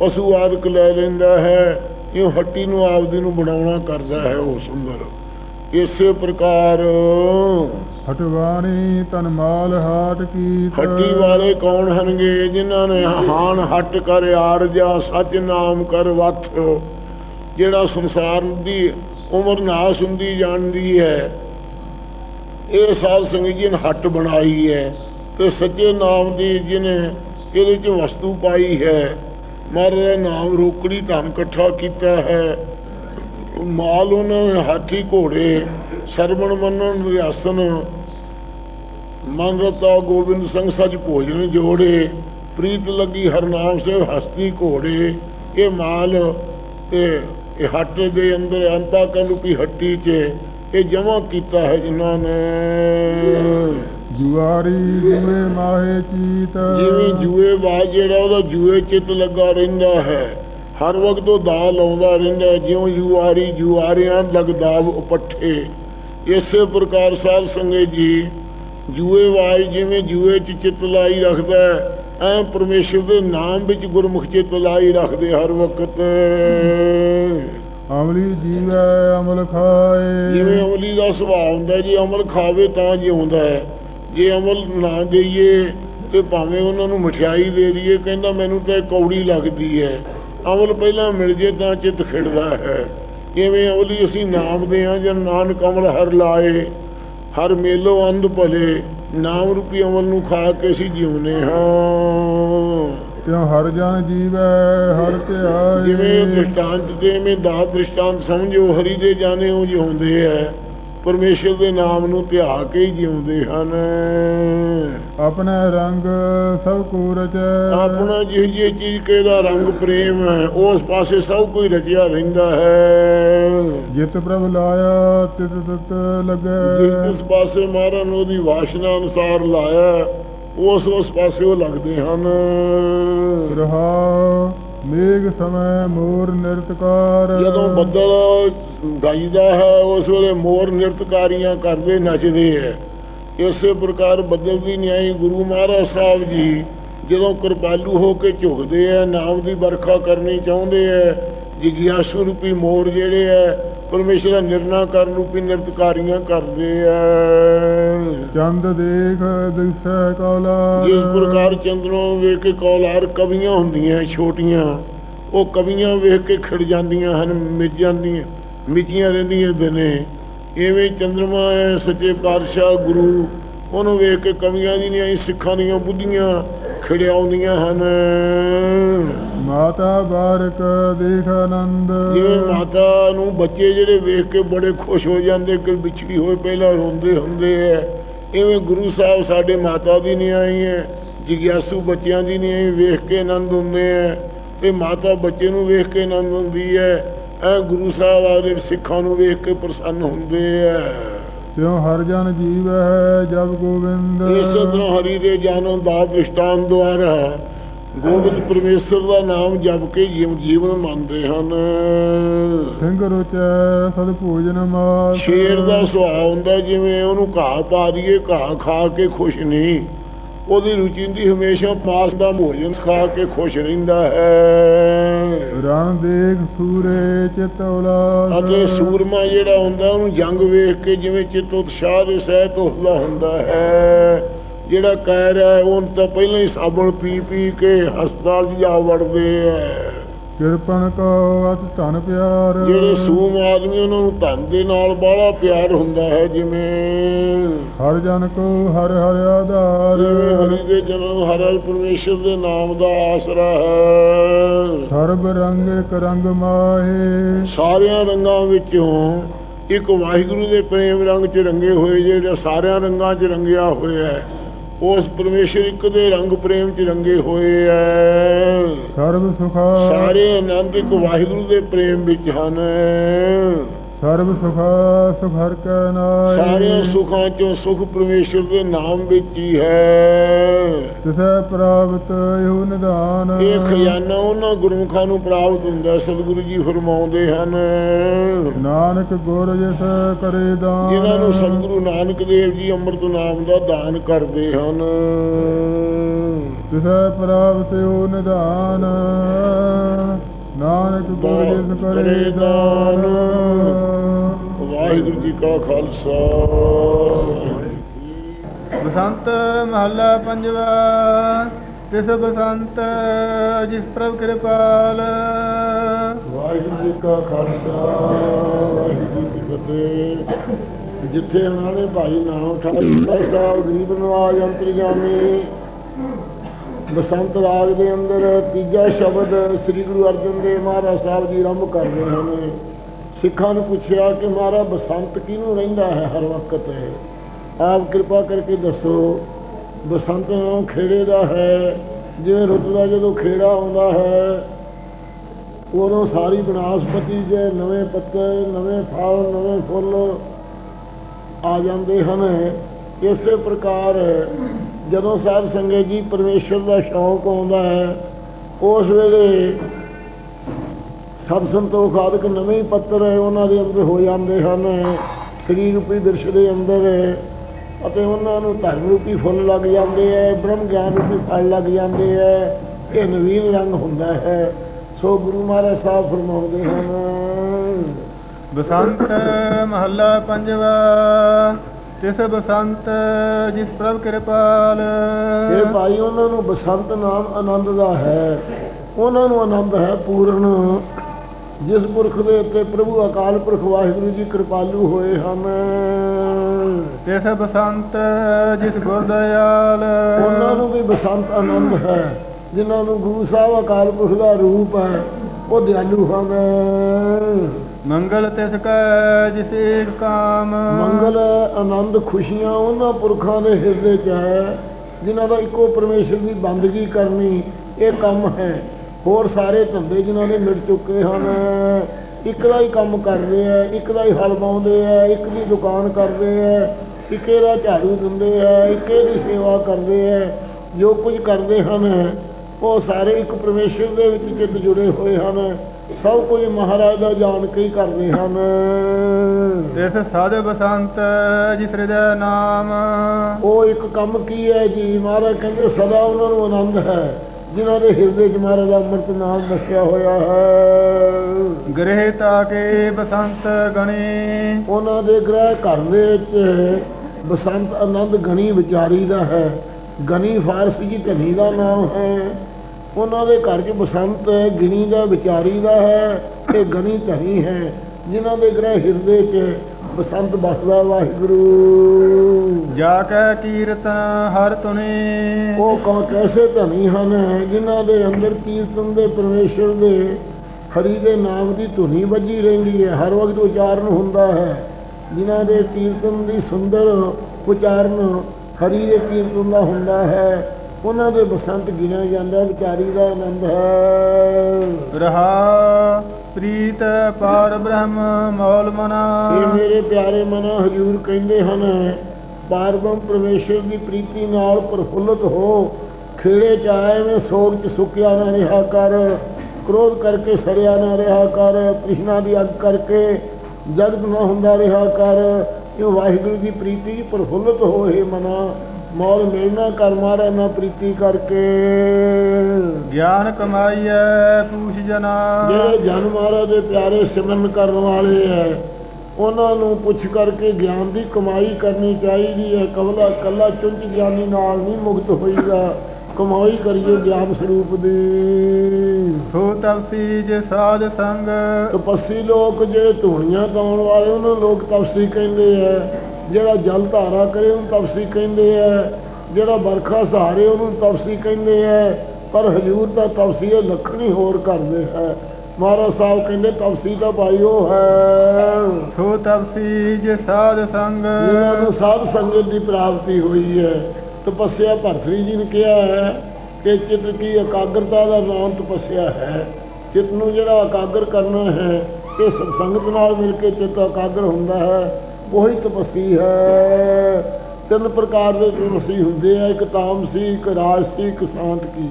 ਪਸ਼ੂ ਆਦਿਕ ਲੈ ਲੈਂਦਾ ਹੈ ਇਹ ਹੱਟੀ ਨੂੰ ਆਪਦੀ ਨੂੰ ਬਣਾਉਣਾ ਕਰਦਾ ਹੈ ਉਹ ਸੁੰਦਰ। ਇਸੇ ਪ੍ਰਕਾਰ ਹਟਵਾਣੀ ਤਨ ਮਾਲ ਹਾਟ ਕੀਤ। ਹੱਟੀ ਵਾਲੇ ਕੌਣ ਹਨਗੇ ਜਿਨ੍ਹਾਂ ਨੇ ਹਾਨ ਹੱਟ ਕਰ ਆਰਜਾ ਸੱਚ ਨਾਮ ਕਰ ਵਥ। ਜਿਹੜਾ ਸੰਸਾਰ ਦੀ ਉਮਰ ਨਾਸ ਹੁੰਦੀ ਜਾਣਦੀ ਹੈ ਇਹ ਸਾਧ ਸੰਗਤ ਜੀ ਨੇ ਹੱਟ ਬਣਾਈ ਹੈ ਤੇ ਸੱਚੇ ਨਾਮ ਦੀ ਜਿਹਨੇ ਇਹਦੇ ਚ ਵਸਤੂ ਪਾਈ ਹੈ ਮਹਾਰਾਜ ਨਾਮ ਰੋਕੜੀ ਧਨ ਇਕੱਠਾ ਕੀਤਾ ਹੈ। ਮਾਲ ਉਹਨਾਂ ਹਾਥੀ ਘੋੜੇ ਸਰਵਣ ਮੰਨਣ ਰਿਆਸਨ ਮਨ ਰਤਾ ਗੋਬਿੰਦ ਸਿੰਘ ਸੱਚ ਭੋਜਨ ਜੋੜੇ ਪ੍ਰੀਤ ਲੱਗੀ ਹਰਨਾਮ ਸੇ ਹਸਤੀ ਘੋੜੇ ਇਹ ਮਾਲ ਤੇ ਇਹ ਹੱਟ ਦੇ ਅੰਦਰ ਅੰਤਾ ਕਲੂਪੀ ਹੱਟੀ 'ਚ ਇਹ ਜਮ੍ਹਾਂ ਕੀਤਾ ਹੈ ਜਿਨ੍ਹਾਂ ਨੇ। ਜੁਆਰੀ ਜੁਏ ਮਾਹੇ ਚੀਤ। ਜਿਵੇਂ ਜੂਏ ਬਾਜ ਜਿਹੜਾ ਉਹਦਾ ਜੂਏ ਚਿੱਤ ਲੱਗਾ ਰਹਿੰਦਾ ਹੈ। ਹਰ ਵਕਤ ਉਹ ਦਾ ਲਾਉਂਦਾ ਰਹਿੰਦਾ ਜਿਉਂ ਜੁਆਰੀ ਜੁਆਰਿਆਂ ਲਗਦਾਵ ਉਪੱਠੇ। ਇਸੇ ਪ੍ਰਕਾਰ ਸਾਧ ਸੰਗਤ ਜੀ ਜੂਏ ਵਾਜ ਜਿਵੇਂ ਜੂਏ ਚ ਚਿੱਤ ਲਾਈ ਰੱਖਦਾ ਐਂ ਪਰਮੇਸ਼ਰ ਦੇ ਨਾਮ ਵਿੱਚ ਗੁਰਮੁਖ ਚਿੱਤ ਲਾਈ ਰੱਖਦੇ ਹਰ ਵਕਤ। ਅਮਲੀ ਜੀਵੈ ਅਮਲ ਖਾਏ। ਜਿਵੇਂ ਅਮਲੀ ਦਾ ਸੁਭਾਅ ਹੁੰਦਾ ਜੀ ਅਮਲ ਖਾਵੇ ਤਾਂ ਜਿਉਂਦਾ ਹੈ। ਜੇ ਅਮਲ ਨਾ ਦੇਈਏ ਤੇ ਭਾਵੇਂ ਉਹਨਾਂ ਨੂੰ ਮਠਿਆਈ ਦੇ ਦਈਏ ਕਹਿੰਦਾ ਮੈਨੂੰ ਤਾਂ ਕੌੜੀ ਲੱਗਦੀ ਹੈ। ਅਮਲ ਪਹਿਲਾਂ ਮਿਲ ਜੇ ਤਾਂ ਚਿੱਤ ਖਿੜਦਾ ਹੈ। ਕਿਵੇਂ ਅਮਲੀ ਅਸੀਂ ਨਾਮ ਦੇ ਆ ਜਨ ਨਾਨਕ ਅਮਲ ਹਰ ਲਾਏ ਹਰ ਮੇਲੋ ਅੰਧ ਭਲੇ ਨਾਮ ਰੂਪੀ ਅਮਲ ਨੂੰ ਖਾ ਕੇ ਅਸੀਂ ਜਿਉਨੇ ਹਾਂ। ਤਿਉ ਹਰ ਜਨ ਜੀਵੈ ਹਰ ਧਿਆਏ? ਜਿਵੇਂ ਦ੍ਰਿਸ਼ਟਾਂਤ ਮੈਂ ਦਾ ਦ੍ਰਿਸ਼ਟਾਂਤ ਸਮਝੋ ਹਰੀ ਦੇ ਜਾਣੇ ਉਹ ਜਿਉਂਦੇ ਐ ਪਰਮੇਸ਼ਰ ਦੇ ਨਾਮ ਨੂੰ ਧਿਆ ਕੇ ਹੀ ਜਿਉਂਦੇ ਹਨ। ਆਪਣੇ ਰੰਗ ਸਭ ਕੋ ਰਚੈ। ਆਪਣਾ ਜਿਹੀ ਜਿਹੀ ਚੀਜ਼ ਕੇ ਦਾ ਰੰਗ ਪ੍ਰੇਮ ਹੈ ਉਸ ਪਾਸੇ ਸਭ ਕੋਈ ਰਚਿਆ ਰਹਿੰਦਾ ਹੈ। ਜਿਤ ਪ੍ਰਭ ਲਾਇਆ ਤਿਤ ਤਿਤ ਲਗੈ। ਜਿਸ ਪਾਸੇ ਮਹਾਰਾਜ ਨੇ ਉਹਦੀ ਵਾਸ਼ਨਾ ਅਨੁਸਾਰ ਲਾਇਆ ਉਸ ਉਸ ਪਾਸੇ ਉਹ ਲੱਗਦੇ ਹਨ। ਰਹਾ ਮੇਘ ਸਮੈ ਮੋਰ ਨਿਰਤਕਾਰ। ਜਦੋਂ ਬੱਦਲ ਗਾਈਦਾ ਹੈ, ਉਸ ਵੇਲੇ ਮੋਰ ਨਿਰਤਕਾਰੀਆਂ ਕਰਦੇ ਨੱਚਦੇ ਹੈ। ਇਸੇ ਪ੍ਰਕਾਰ ਬੱਦਲ ਦੀ ਨਿਆਈ ਗੁਰੂ ਮਹਾਰਾਜ ਸਾਹਿਬ ਜੀ ਜਦੋਂ ਕਿਰਪਾਲੂ ਹੋ ਕੇ ਝੁਕਦੇ ਆ ਨਾਮ ਦੀ ਵਰਖਾ ਕਰਨੀ ਚਾਹੁੰਦੇ ਆ ਜਿਗਿਆਸੂ ਰੂਪੀ ਮੋਰ ਜਿਹੜੇ ਆ ਪਰਮੇਸ਼ਰ ਦਾ ਨਿਰਣਾ ਕਰਨ ਰੂਪੀ ਨਿਰਤਕਾਰੀਆਂ ਕਰਦੇ ਆ। ਚੰਦ ਦੇਖ ਦਿਸੈ ਕੌਲਾ। ਜਿਸ ਪ੍ਰਕਾਰ ਚੰਦਰੋਂ ਵੇਖ ਕੇ ਕੌਲਾਰ ਕਵੀਆਂ ਹੁੰਦੀਆਂ ਛੋਟੀਆਂ ਉਹ ਕਵੀਆਂ ਵੇਖ ਕੇ ਖਿੜ ਜਾਂਦੀਆਂ ਹਨ ਮਿਜ ਜਾਂਦੀਆਂ ਮਿਚੀਆਂ ਰਹਿੰਦੀਆਂ ਦਿਨੇ। ਐਵੇਂ ਚੰਦਰਮਾ ਹੈ ਸੱਚੇ ਪਾਤਸ਼ਾਹ ਗੁਰੂ ਉਹਨੂੰ ਵੇਖ ਕੇ ਕਵੀਆਂ ਦੀ ਨਹੀਂ ਸਿੱਖਾਂ ਦੀਆਂ ਬੁੱਧੀਆਂ ਖਿੜਿਆਉਂਦੀਆਂ ਹਨ। ਮਾਤਾ ਬਾਰਕ ਦੇਖ ਆਨੰਦ ਜਿਵੇਂ ਮਾਤਾ ਨੂੰ ਬੱਚੇ ਜਿਹੜੇ ਵੇਖ ਕੇ ਬੜੇ ਖੁਸ਼ ਹੋ ਜਾਂਦੇ ਕਿ ਵਿਛੜੀ ਹੋਏ ਪਹਿਲਾਂ ਰੋਂਦੇ ਹੁੰਦੇ ਐ। ਇਵੇਂ ਗੁਰੂ ਸਾਹਿਬ ਸਾਡੇ ਮਾਤਾ ਦੀ ਨਹੀਂ ਆਈ ਹੈ ਜਿਗਿਆਸੂ ਬੱਚਿਆਂ ਦੀ ਨਹੀਂ ਆਈ ਵੇਖ ਕੇ ਆਨੰਦ ਹੁੰਦੇ ਐ ਤੇ ਮਾਤਾ ਬੱਚੇ ਨੂੰ ਵੇਖ ਕੇ ਆਨੰਦ ਹੁੰਦੀ ਹੈ ਐ ਗੁਰੂ ਸਾਹਿਬ ਆਦੇ ਸਿੱਖਾਂ ਨੂੰ ਵੇਖ ਕੇ ਪ੍ਰਸੰਨ ਹੁੰਦੇ ਐ। ਤਿਉ ਹਰ ਜਨ ਜੀਵ ਹੈ ਜਬ ਗੋਬਿੰਦ ਇਸੇ ਤਰ੍ਹਾਂ ਹਰੀ ਦੇ ਜਨਮ ਦਾ ਦ੍ਰਿਸ਼ਟਾਨ ਦੁਆਰਾ ਗੋਬਿੰਦ ਪਰਮੇਸ਼ਰ ਦਾ ਨਾਮ ਜਪ ਕੇ ਜੀਵ ਜੀਵਨ ਮੰਨਦੇ ਹਨ। ਸਿੰਘ ਰੁਚੈ ਸਦ ਭੋਜਨ ਮਾਸ। ਸ਼ੇਰ ਦਾ ਸੁਭਾਅ ਹੁੰਦਾ ਜਿਵੇਂ ਉਹਨੂੰ ਘਾਹ ਪਾ ਦਈਏ ਘਾਹ ਖਾ ਕੇ ਖੁਸ਼ ਨਹੀਂ। ਉਹਦੀ ਰੁਚੀ ਹੁੰਦੀ ਹਮੇਸ਼ਾ ਮਾਸ ਦਾ ਭੋਜਨ ਖਾ ਕੇ ਖੁਸ਼ ਰਹਿੰਦਾ ਹੈ। ਰਣ ਦੇਖ ਸੂਰੇ ਚਿਤ ਉਲਾਸ ਅਤੇ ਸੂਰਮਾ ਜਿਹੜਾ ਹੁੰਦਾ ਉਹਨੂੰ ਜੰਗ ਵੇਖ ਕੇ ਜਿਵੇਂ ਚਿੱਤ ਉਤਸ਼ਾਹ ਦੇ ਸਹਿਤ ਉਸਦਾ ਹੁੰਦਾ ਹੈ। ਜਿਹੜਾ ਕਹਿ ਰਿਹਾ ਉਹਨ ਤਾਂ ਪਹਿਲਾਂ ਹੀ ਸਾਬਣ ਪੀ ਪੀ ਕੇ ਹਸਪਤਾਲ ਜਾ ਵੜਦੇ ਐ ਕਿਰਪਨ ਕੋ ਅਤ ਧਨ ਪਿਆਰ। ਜਿਹੜੇ ਸੂਮ ਆਦਮੀ ਉਹਨਾਂ ਨੂੰ ਧਨ ਦੇ ਨਾਲ ਬਾਹਲਾ ਪਿਆਰ ਹੁੰਦਾ ਹੈ ਜਿਵੇਂ ਹਰ ਜਨ ਕੋ ਹਰ ਹਰ ਆਧਾਰ। ਹਰੀ ਦੇ ਜਨਮ ਹਰ ਹਰ ਪਰਮੇਸ਼ਰ ਦੇ ਨਾਮ ਦਾ ਆਸਰਾ ਹੈ। ਸਰਬ ਰੰਗ ਇਕ ਰੰਗ ਮਾਹੇ। ਸਾਰਿਆਂ ਰੰਗਾਂ ਵਿੱਚੋਂ ਇੱਕ ਵਾਹਿਗੁਰੂ ਦੇ ਪ੍ਰੇਮ ਰੰਗ 'ਚ ਰੰਗੇ ਹੋਏ ਜਿਹੜਾ ਸਾਰਿਆਂ ਰੰਗਾਂ 'ਚ ਰੰਗਿਆ ਹੋਇਆ ਹੈ। ਉਸ ਪਰਮੇਸ਼ਰ ਇੱਕ ਦੇ ਰੰਗ ਪ੍ਰੇਮ 'ਚ ਰੰਗੇ ਹੋਏ ਐ। ਸਰਬ ਸੁਖਾ। ਸਾਰੇ ਆਨੰਦ ਇੱਕ ਵਾਹਿਗੁਰੂ ਦੇ ਪ੍ਰੇਮ ਵਿੱਚ ਹਨ। ਸਰਬ ਸੁਖਾ ਸੁਖ ਹਰ ਕੈ ਨਾਏ ਸਾਰਿਆਂ ਸੁੱਖਾਂ 'ਚੋਂ ਸੁਖ ਪਰਮੇਸ਼ਰ ਦੇ ਨਾਮ ਵਿੱਚ ਹੀ ਹੈ। ਤਿਸੈ ਪ੍ਰਾਪਤ ਇਹੋ ਨਿਧਾਨ। ਇਹ ਖਜ਼ਾਨਾ ਉਹਨਾਂ ਗੁਰਮੁਖਾਂ ਨੂੰ ਪ੍ਰਾਪਤ ਹੁੰਦਾ। ਸਤਿਗੁਰੂ ਜੀ ਫਰਮਾਉਂਦੇ ਹਨ। ਨਾਨਕ ਗੁਰ ਜਿਸ ਕਰੇ ਦਾਨ। ਜਿਨ੍ਹਾਂ ਨੂੰ ਸਤਿਗੁਰੂ ਨਾਨਕ ਦੇਵ ਜੀ ਅੰਮ੍ਰਿਤ ਨਾਮ ਦਾ ਦਾਨ ਕਰਦੇ ਹਨ। ਤਿਸੈ ਪ੍ਰਾਪਤ ਇਹੋ ਨਿਧਾਨ। ਨਾਨਕ ਗੁਰ ਜਿਸ ਕਰੇ ਦਾਨ ਵਾਹਿਗੁਰੂ ਜੀ ਕਾ ਖਾਲਸਾ। ਬਸੰਤ ਮਹੱਲਾ ਪੰਜਵਾ ਤਿਸ ਬਸੰਤ ਜਿਸ ਪ੍ਰਭ ਕਿਰਪਾਲ। ਵਾਹਿਗੁਰੂ ਜੀ ਕਾ ਖਾਲਸਾ ਵਾਹਿਗੁਰੂ ਜੀ ਕੀ ਫਤਿਹ। ਜਿੱਥੇ ਉਹਨਾਂ ਨੇ ਭਾਈ ਨਾਮ ਸਾਹਿਬ ਗਰੀਬ ਨਵਾਜ ਅੰਤਰਜਾਮੀ ਬਸੰਤ ਰਾਗ ਦੇ ਅੰਦਰ ਤੀਜਾ ਸ਼ਬਦ ਸ੍ਰੀ ਗੁਰੂ ਅਰਜਨ ਦੇਵ ਮਹਾਰਾਜ ਸਾਹਿਬ ਜੀ ਆਰੰਭ ਕਰਦੇ ਹਨ। ਸਿੱਖਾਂ ਨੂੰ ਪੁੱਛਿਆ ਕਿ ਮਹਾਰਾਜ, ਬਸੰਤ ਕਿਹਨੂੰ ਰਹਿੰਦਾ ਹੈ ਹਰ ਵਕਤ? ਆਪ ਕਿਰਪਾ ਕਰਕੇ ਦੱਸੋ, ਬਸੰਤ ਨਾਮ ਖੇੜੇ ਦਾ ਹੈ, ਜਿਵੇਂ ਰੁੱਤ ਦਾ ਜਦੋਂ ਖੇੜਾ ਆਉਂਦਾ ਹੈ, ਉਦੋਂ ਸਾਰੀ ਬਨਾਸਪਤੀ ਦੇ ਨਵੇਂ ਪੱਤੇ, ਨਵੇਂ ਫਲ, ਨਵੇਂ ਫੁੱਲ ਆ ਜਾਂਦੇ ਹਨ। ਇਸੇ ਪ੍ਰਕਾਰ ਜਦੋਂ ਸਾਧ ਸੰਗਤ ਜੀ ਪਰਮੇਸ਼ਰ ਦਾ ਸ਼ੌਂਕ ਆਉਂਦਾ ਹੈ, ਉਸ ਵੇਲੇ ਸਤ ਸੰਤੋਖ ਆਦਿਕ ਨਵੇਂ ਪੱਤਰ ਹੈ, ਉਹਨਾਂ ਦੇ ਅੰਦਰ ਹੋ ਜਾਂਦੇ ਹਨ ਸਰੀਰ ਰੂਪੀ ਦ੍ਰਿਸ਼ ਦੇ ਅੰਦਰ, ਅਤੇ ਉਹਨਾਂ ਨੂੰ ਧਰਮ ਰੂਪੀ ਫੁੱਲ ਲੱਗ ਜਾਂਦੇ ਹੈ, ਬ੍ਰਹਮ ਗਿਆਨ ਰੂਪੀ ਫਲ ਲੱਗ ਜਾਂਦੇ ਹੈ, ਇਹ ਨਵੀਨ ਰੰਗ ਹੁੰਦਾ ਹੈ। ਸੋ ਗੁਰੂ ਮਹਾਰਾਜ ਸਾਹਿਬ ਫਰਮਾਉਂਦੇ ਹਨ, ਬਸੰਤ ਮਹੱਲਾ ਪੰਜਵਾ। ਤਿਸ ਬਸੰਤ ਜਿਸ ਪ੍ਰਭ ਕਿਰਪਾਲ। ਇਹ ਭਾਈ ਉਹਨਾਂ ਨੂੰ ਬਸੰਤ ਨਾਮ ਆਨੰਦ ਦਾ ਹੈ। ਉਹਨਾਂ ਨੂੰ ਆਨੰਦ ਹੈ ਪੂਰਨ। ਜਿਸ ਪੁਰਖ ਦੇ ਉੱਤੇ ਪ੍ਰਭੂ ਅਕਾਲ ਪੁਰਖ ਵਾਹਿਗੁਰੂ ਜੀ ਕਿਰਪਾਲੂ ਹੋਏ ਹਨ। ਤਿਸ ਬਸੰਤ ਜਿਸ ਗੁਰ ਦਇਆਲ ਉਹਨਾਂ ਨੂੰ ਵੀ ਬਸੰਤ ਆਨੰਦ ਹੈ। ਜਿਨ੍ਹਾਂ ਨੂੰ ਗੁਰੂ ਸਾਹਿਬ ਅਕਾਲ ਪੁਰਖ ਦਾ ਰੂਪ ਹੈ ਉਹ ਦਿਆਲੂ ਹਨ। ਮੰਗਲ ਤਿਸ ਕੈ ਜਿਸ ਏਕ ਕਾਮ। ਮੰਗਲ, ਆਨੰਦ, ਖੁਸ਼ੀਆਂ ਉਹਨਾਂ ਪੁਰਖਾਂ ਦੇ ਹਿਰਦੇ 'ਚ ਹੈ, ਜਿਨ੍ਹਾਂ ਦਾ ਇੱਕੋ ਪਰਮੇਸ਼ਰ ਦੀ ਬੰਦਗੀ ਕਰਨੀ ਇਹ ਕੰਮ ਹੈ। ਹੋਰ ਸਾਰੇ ਧੰਦੇ ਜਿਨ੍ਹਾਂ ਦੇ ਮਿਟ ਚੁੱਕੇ ਹਨ, ਇੱਕ ਦਾ ਹੀ ਕੰਮ ਕਰਦੇ ਆ ਇੱਕ ਦਾ ਹੀ ਹਲ ਬਾਉਂਦੇ ਆ ਇੱਕ ਦੀ ਦੁਕਾਨ ਕਰਦੇ ਆ ਇੱਕੇ ਦਾ ਝਾੜੂ ਦਿੰਦੇ ਆ ਇੱਕੇ ਦੀ ਸੇਵਾ ਕਰਦੇ ਆ ਜੋ ਕੁਝ ਕਰਦੇ ਹਨ, ਉਹ ਸਾਰੇ ਇੱਕ ਪਰਮੇਸ਼ਰ ਦੇ ਵਿੱਚ ਚਿੱਤ ਜੁੜੇ ਹੋਏ ਹਨ। ਸਭ ਕੁਝ ਮਹਾਰਾਜ ਦਾ ਜਾਣ ਕੇ ਹੀ ਕਰਦੇ ਹਨ। ਤਿਸ ਸਾਧ ਬਸੰਤ ਜਿਸ ਹਿਰਦੈ ਨਾਮ। ਉਹ ਇੱਕ ਕੰਮ ਕੀ ਹੈ ਜੀ? ਮਹਾਰਾਜ ਕਹਿੰਦੇ ਸਦਾ ਉਹਨਾਂ ਨੂੰ ਆਨੰਦ ਹੈ ਜਿਨ੍ਹਾਂ ਦੇ ਹਿਰਦੇ 'ਚ ਮਹਾਰਾਜ ਦਾ ਅੰਮ੍ਰਿਤ ਨਾਮ ਵਸਿਆ ਹੋਇਆ ਹੈ। ਗ੍ਰਹਿ ਤਾਕੇ ਬਸੰਤ ਗਣੀ। ਉਹਨਾਂ ਦੇ ਗ੍ਰਹਿ ਘਰ ਦੇ ਵਿੱਚ ਬਸੰਤ ਆਨੰਦ ਗਣੀ ਵਿਚਾਰੀ ਦਾ ਹੈ। ਗਣੀ ਫਾਰਸੀ ਧਨੀ ਦਾ ਨਾਮ ਹੈ। ਉਹਨਾਂ ਦੇ ਘਰ 'ਚ ਬਸੰਤ ਗਿਣੀ ਦਾ ਵਿਚਾਰੀ ਦਾ ਹੈ ਇਹ ਗਣੀ ਧਨੀ ਹੈ। ਜਿਨ੍ਹਾਂ ਦੇ ਗ੍ਰਹਿ ਹਿਰਦੇ 'ਚ ਬਸੰਤ ਬਸਦਾ ਵਾਹਿਗੁਰੂ। ਜਾ ਕੈ ਕੀਰਤਨ ਹਰ ਤੁਨੇ ਉਹ ਕੌਣ ਕੈਸੇ ਧਨੀ ਹਨ? ਜਿਨ੍ਹਾਂ ਦੇ ਅੰਦਰ ਕੀਰਤਨ ਦੇ ਪਰਮੇਸ਼ਰ ਦੇ ਹਰੀ ਦੇ ਨਾਮ ਦੀ ਧੁਨੀ ਵੱਜੀ ਰਹਿੰਦੀ ਹੈ। ਹਰ ਵਕਤ ਉਚਾਰਨ ਹੁੰਦਾ ਹੈ। ਜਿਨ੍ਹਾਂ ਦੇ ਕੀਰਤਨ ਦੀ ਸੁੰਦਰ ਉਚਾਰਨ ਹਰੀ ਦੇ ਕੀਰਤਨ ਦਾ ਹੁੰਦਾ ਹੈ। ਉਹਨਾਂ ਦੇ ਬਸੰਤ ਗਿਣਿਆ ਜਾਂਦਾ ਵਿਚਾਰੀ ਦਾ ਆਨੰਦ ਹੈ। ਰਹਾ ਪ੍ਰੀਤ ਪਾਰ ਬ੍ਰਹਮ ਮੌਲ ਮਨਾ। ਇਹ ਮੇਰੇ ਪਿਆਰੇ ਮਨਾ ਹਜੂਰ ਕਹਿੰਦੇ ਹਨ ਪਾਰਬ੍ਰਹਮ ਪਰਮੇਸ਼ਰ ਦੀ ਪ੍ਰੀਤੀ ਨਾਲ ਪ੍ਰਫੁੱਲਤ ਹੋ। ਖੇੜੇ ਚ ਆਏ ਮੈਂ ਸੋਗ ਚ ਸੁੱਕਿਆ ਨਾ ਰਿਹਾ ਕਰ। ਕ੍ਰੋਧ ਕਰਕੇ ਸੜਿਆ ਨਾ ਰਿਹਾ ਕਰ। ਤ੍ਰਿਸ਼ਨਾ ਦੀ ਅੱਗ ਕਰਕੇ ਜਗਤ ਨਾ ਹੁੰਦਾ ਰਿਹਾ ਕਰ। ਇਹ ਵਾਹਿਗੁਰੂ ਦੀ ਪ੍ਰੀਤੀ ਪ੍ਰਫੁੱਲਤ ਹੋਏ ਮਨਾ। ਮੌਲ ਮਿਲਣਾ ਕਰ ਮਾਰਾ ਨਾ ਪ੍ਰੀਤੀ ਕਰਕੇ। ਗਿਆਨ ਕਮਾਈਐ ਪੂਛ ਜਨਾ। ਜਿਹੜੇ ਜਨ ਮਹਾਰਾਜ ਦੇ ਪਿਆਰੇ ਸਿਮਰਨ ਕਰਨ ਵਾਲੇ ਹੈ ਉਹਨਾਂ ਨੂੰ ਪੁੱਛ ਕਰਕੇ ਗਿਆਨ ਦੀ ਕਮਾਈ ਕਰਨੀ ਚਾਹੀਦੀ ਹੈ ਕਵਲਾ ਕੱਲਾ ਚੁੰਚ ਗਿਆਨੀ ਨਾਲ ਨਹੀਂ ਮੁਕਤ ਹੋਈਦਾ। ਕਮਾਈ ਕਰੀਏ ਗਿਆਨ ਸਰੂਪ ਦੀ। ਸੋ ਤਪਸੀ ਜੇ ਸਾਧ ਸੰਗ। ਤਪੱਸੀ ਲੋਕ ਜਿਹੜੇ ਧੂਣੀਆਂ ਤਾਉਣ ਵਾਲੇ ਉਹਨਾਂ ਲੋਕ ਤਪਸੀ ਕਹਿੰਦੇ ਆ ਜਿਹੜਾ ਜਲ ਧਾਰਾ ਕਰੇ ਉਹਨੂੰ ਤਪਸੀ ਕਹਿੰਦੇ ਆ ਜਿਹੜਾ ਵਰਖਾ ਸਹਾਰੇ ਉਹਨੂੰ ਤਪਸੀ ਕਹਿੰਦੇ ਆ ਪਰ ਹਜੂਰ ਤਾਂ ਤਪਸੀ ਇਹ ਲੱਖਣ ਹੋਰ ਕਰਦੇ ਹੈ ਮਹਾਰਾਜ ਸਾਹਿਬ ਕਹਿੰਦੇ ਤਪਸੀ ਤਾਂ ਭਾਈ ਉਹ ਹੈ। ਸੋ ਤਪਸੀ ਜੇ ਸਾਧ ਸੰਗ। ਜਿਨ੍ਹਾਂ ਨੂੰ ਸਾਧ ਸੰਗਤ ਦੀ ਪ੍ਰਾਪਤੀ ਹੋਈ ਹੈ। ਤਪੱਸਿਆ ਭਰਤਰੀ ਜੀ ਨੇ ਕਿਹਾ ਹੈ ਕਿ ਚਿੱਤ ਕੀ ਇਕਾਗਰਤਾ ਦਾ ਨਾਮ ਤਪੱਸਿਆ ਹੈ। ਚਿੱਤ ਨੂੰ ਜਿਹੜਾ ਇਕਾਗਰ ਕਰਨਾ ਹੈ ਇਹ ਸਤਸੰਗਤ ਨਾਲ ਮਿਲ ਕੇ ਚਿੱਤ ਇਕਾਗਰ ਹੁੰਦਾ ਹੈ। ਉਹੀ ਤਪੱਸੀ ਹੈ। ਤਿੰਨ ਪ੍ਰਕਾਰ ਦੇ ਤਪਸੀ ਹੁੰਦੇ ਆ, ਇੱਕ ਤਾਮਸੀ, ਇੱਕ ਰਾਜਸੀ, ਇੱਕ ਸ਼ਾਂਤ ਕੀ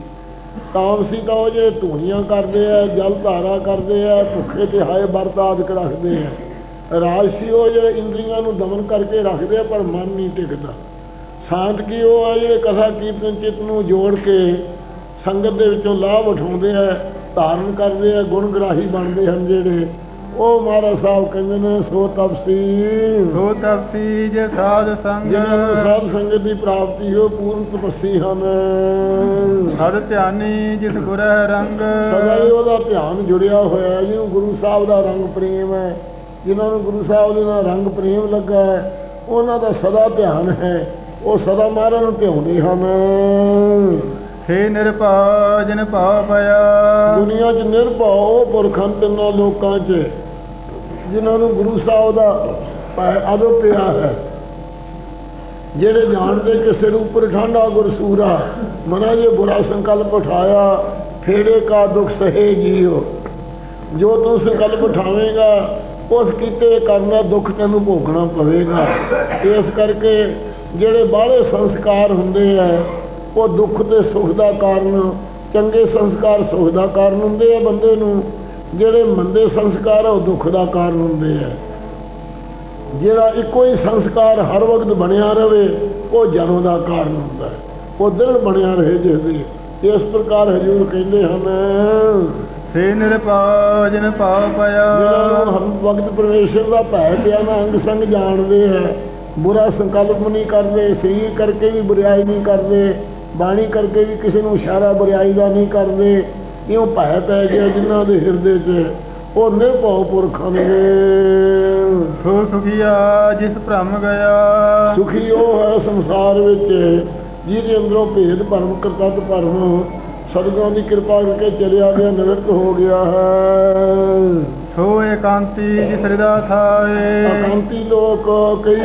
ਤਾਮਸੀ ਤਾਂ ਉਹ ਜਿਹੜੇ ਧੂਣੀਆਂ ਕਰਦੇ ਆ, ਜਲ ਧਾਰਾ ਕਰਦੇ ਆ, ਭੁੱਖੇ ਤੇ ਹਾਏ ਵਰਤ ਆਦਿਕ ਰੱਖਦੇ ਆ। ਰਾਜਸੀ ਉਹ ਜਿਹੜੇ ਇੰਦਰੀਆਂ ਨੂੰ ਦਮਨ ਕਰਕੇ ਰੱਖਦੇ ਆ, ਪਰ ਮਨ ਨਹੀਂ ਟਿਕਦਾ। ਸ਼ਾਂਤ ਕੀ ਉਹ ਆ ਜਿਹੜੇ ਕਥਾ, ਕੀਰਤਨ, ਚਿੱਤ ਨੂੰ ਜੋੜ ਕੇ ਸੰਗਤ ਦੇ ਵਿੱਚੋਂ ਲਾਭ ਉਠਾਉਂਦੇ ਆ, ਧਾਰਨ ਕਰਦੇ ਆ, ਗੁਣ ਗ੍ਰਾਹੀ ਬਣਦੇ ਹਨ ਜਿਹੜੇ ਉਹ ਮਹਾਰਾਜ ਸਾਹਿਬ ਕਹਿੰਦੇ ਨੇ ਸੋ ਤਪਸੀ ਸੋ ਤਪਸੀ ਜੇ ਸਾਧ ਸੰਗ ਜਿਨ੍ਹਾਂ ਨੂੰ ਸਾਧ ਸੰਗਤ ਦੀ ਪ੍ਰਾਪਤੀ ਹੋ ਪੂਰਨ ਤਪੱਸੀ ਹਨ। ਹਰ ਧਿਆਨੀ ਜਿਸ ਗੁਰਹਿ ਰੰਗ। ਸਦਾ ਹੀ ਉਹਦਾ ਧਿਆਨ ਜੁੜਿਆ ਹੋਇਆ ਹੈ। ਜਿਹਨੂੰ ਗੁਰੂ ਸਾਹਿਬ ਦਾ ਰੰਗ ਪ੍ਰੇਮ ਹੈ ਜਿਨ੍ਹਾਂ ਨੂੰ ਗੁਰੂ ਸਾਹਿਬ ਦੇ ਨਾਲ ਰੰਗ ਪ੍ਰੇਮ ਲੱਗਾ ਹੈ ਉਹਨਾਂ ਦਾ ਸਦਾ ਧਿਆਨ ਹੈ। ਉਹ ਸਦਾ ਮਹਾਰਾਜ ਨੂੰ ਧਿਆਉਂਦੇ ਹਨ। ਸੇ ਨਿਰਭਉ ਜਿਨ ਪਿਆ ਦੁਨੀਆ 'ਚ ਨਿਰਭਉ ਪੁਰਖਾਂ ਤਿੰਨਾਂ ਲੋਕਾਂ 'ਚ। ਜਿਨ੍ਹਾਂ ਨੂੰ ਗੁਰੂ ਸਾਹਿਬ ਦਾ ਭੈ ਪਿਆ ਹੈ। ਜਿਹੜੇ ਜਾਣਦੇ ਕਿ ਸਿਰ ਉੱਪਰ ਠਾਂਡਾ ਗੁਰਸੂਰਾ ਮਨਾ ਜੇ ਬੁਰਾ ਸੰਕਲਪ ਉਠਾਇਆ, ਫੇੜੇ ਕਾ ਦੁਖ ਸਹੇ ਜੀਓ। ਜੋ ਤੂੰ ਸੰਕਲਪ ਉਠਾਵੇਂਗਾ, ਉਸ ਕੀਤੇ ਕਰਨਾ ਦੁੱਖ ਤੈਨੂੰ ਭੋਗਣਾ ਪਵੇਗਾ। ਇਸ ਕਰਕੇ ਜਿਹੜੇ ਬਾਹਲੇ ਸੰਸਕਾਰ ਹੁੰਦੇ ਆ, ਉਹ ਦੁੱਖ ਤੇ ਸੁਖ ਦਾ ਕਾਰਨ, ਚੰਗੇ ਸੰਸਕਾਰ ਸੁਖ ਦਾ ਕਾਰਨ ਹੁੰਦੇ ਆ ਬੰਦੇ ਨੂੰ। ਜਿਹੜੇ ਮੰਦੇ ਸੰਸਕਾਰ ਆ ਉਹ ਦੁੱਖ ਦਾ ਕਾਰਨ ਹੁੰਦੇ ਆ। ਜਿਹੜਾ ਇੱਕੋ ਹੀ ਸੰਸਕਾਰ ਹਰ ਵਕਤ ਬਣਿਆ ਰਵੇ ਉਹ ਜਨਮ ਦਾ ਕਾਰਨ ਹੁੰਦਾ ਹੈ। ਉਹ ਦਿਲ ਬਣਿਆ ਰਹੇ ਜਿਸ ਦੇ ਇਸ ਪ੍ਰਕਾਰ ਹਜੂਰ ਕਹਿੰਦੇ ਹਨ ਸੇ ਨਿਰਭਉ ਜਿਨ ਭਾਵ ਜਿਹਨਾਂ ਨੂੰ ਪਿਆ ਹਰ ਵਕਤ ਪਰਮੇਸ਼ਰ ਦਾ ਭੈ ਪਿਆ ਨਾ ਅੰਗ ਸੰਗ ਜਾਣਦੇ ਹੈ ਬੁਰਾ ਸੰਕਲਪ ਨਹੀਂ ਕਰਦੇ ਸਰੀਰ ਕਰਕੇ ਵੀ ਬੁਰਾਈ ਨਹੀਂ ਕਰਦੇ ਬਾਣੀ ਕਰਕੇ ਵੀ ਕਿਸੇ ਨੂੰ ਇਸ਼ਾਰਾ ਬੁਰਾਈ ਦਾ ਨਹੀਂ ਕਰਦੇ ਇਉਂ ਭੈ ਪੈ ਗਿਆ ਜਿਨ੍ਹਾਂ ਦੇ ਹਿਰਦੇ 'ਚ। ਉਹ ਨਿਰਭਉ ਪੁਰਖਾਂ ਨੇ। ਸੋ ਸੁਖੀਆ ਜਿਸ ਭ੍ਰਮ ਗਿਆ। ਸੁਖੀ ਉਹ ਹੈ ਸੰਸਾਰ ਵਿੱਚ ਜਿਹਦੇ ਅੰਦਰੋਂ ਭੇਦ ਭਰਮ ਕਰਤੱਤ ਭਰਮ ਸਤਿਗੁਰਾਂ ਦੀ ਕਿਰਪਾ ਕਰਕੇ ਚਲਿਆ ਗਿਆ ਨਿਵਰਤ ਹੋ ਗਿਆ ਹੈ। ਸੋ ਏਕਾਂਤੀ ਜਿਸ ਹਿਰਦਾ ਥਾਏ ਇਕਾਂਤੀ ਲੋਕ ਕਈ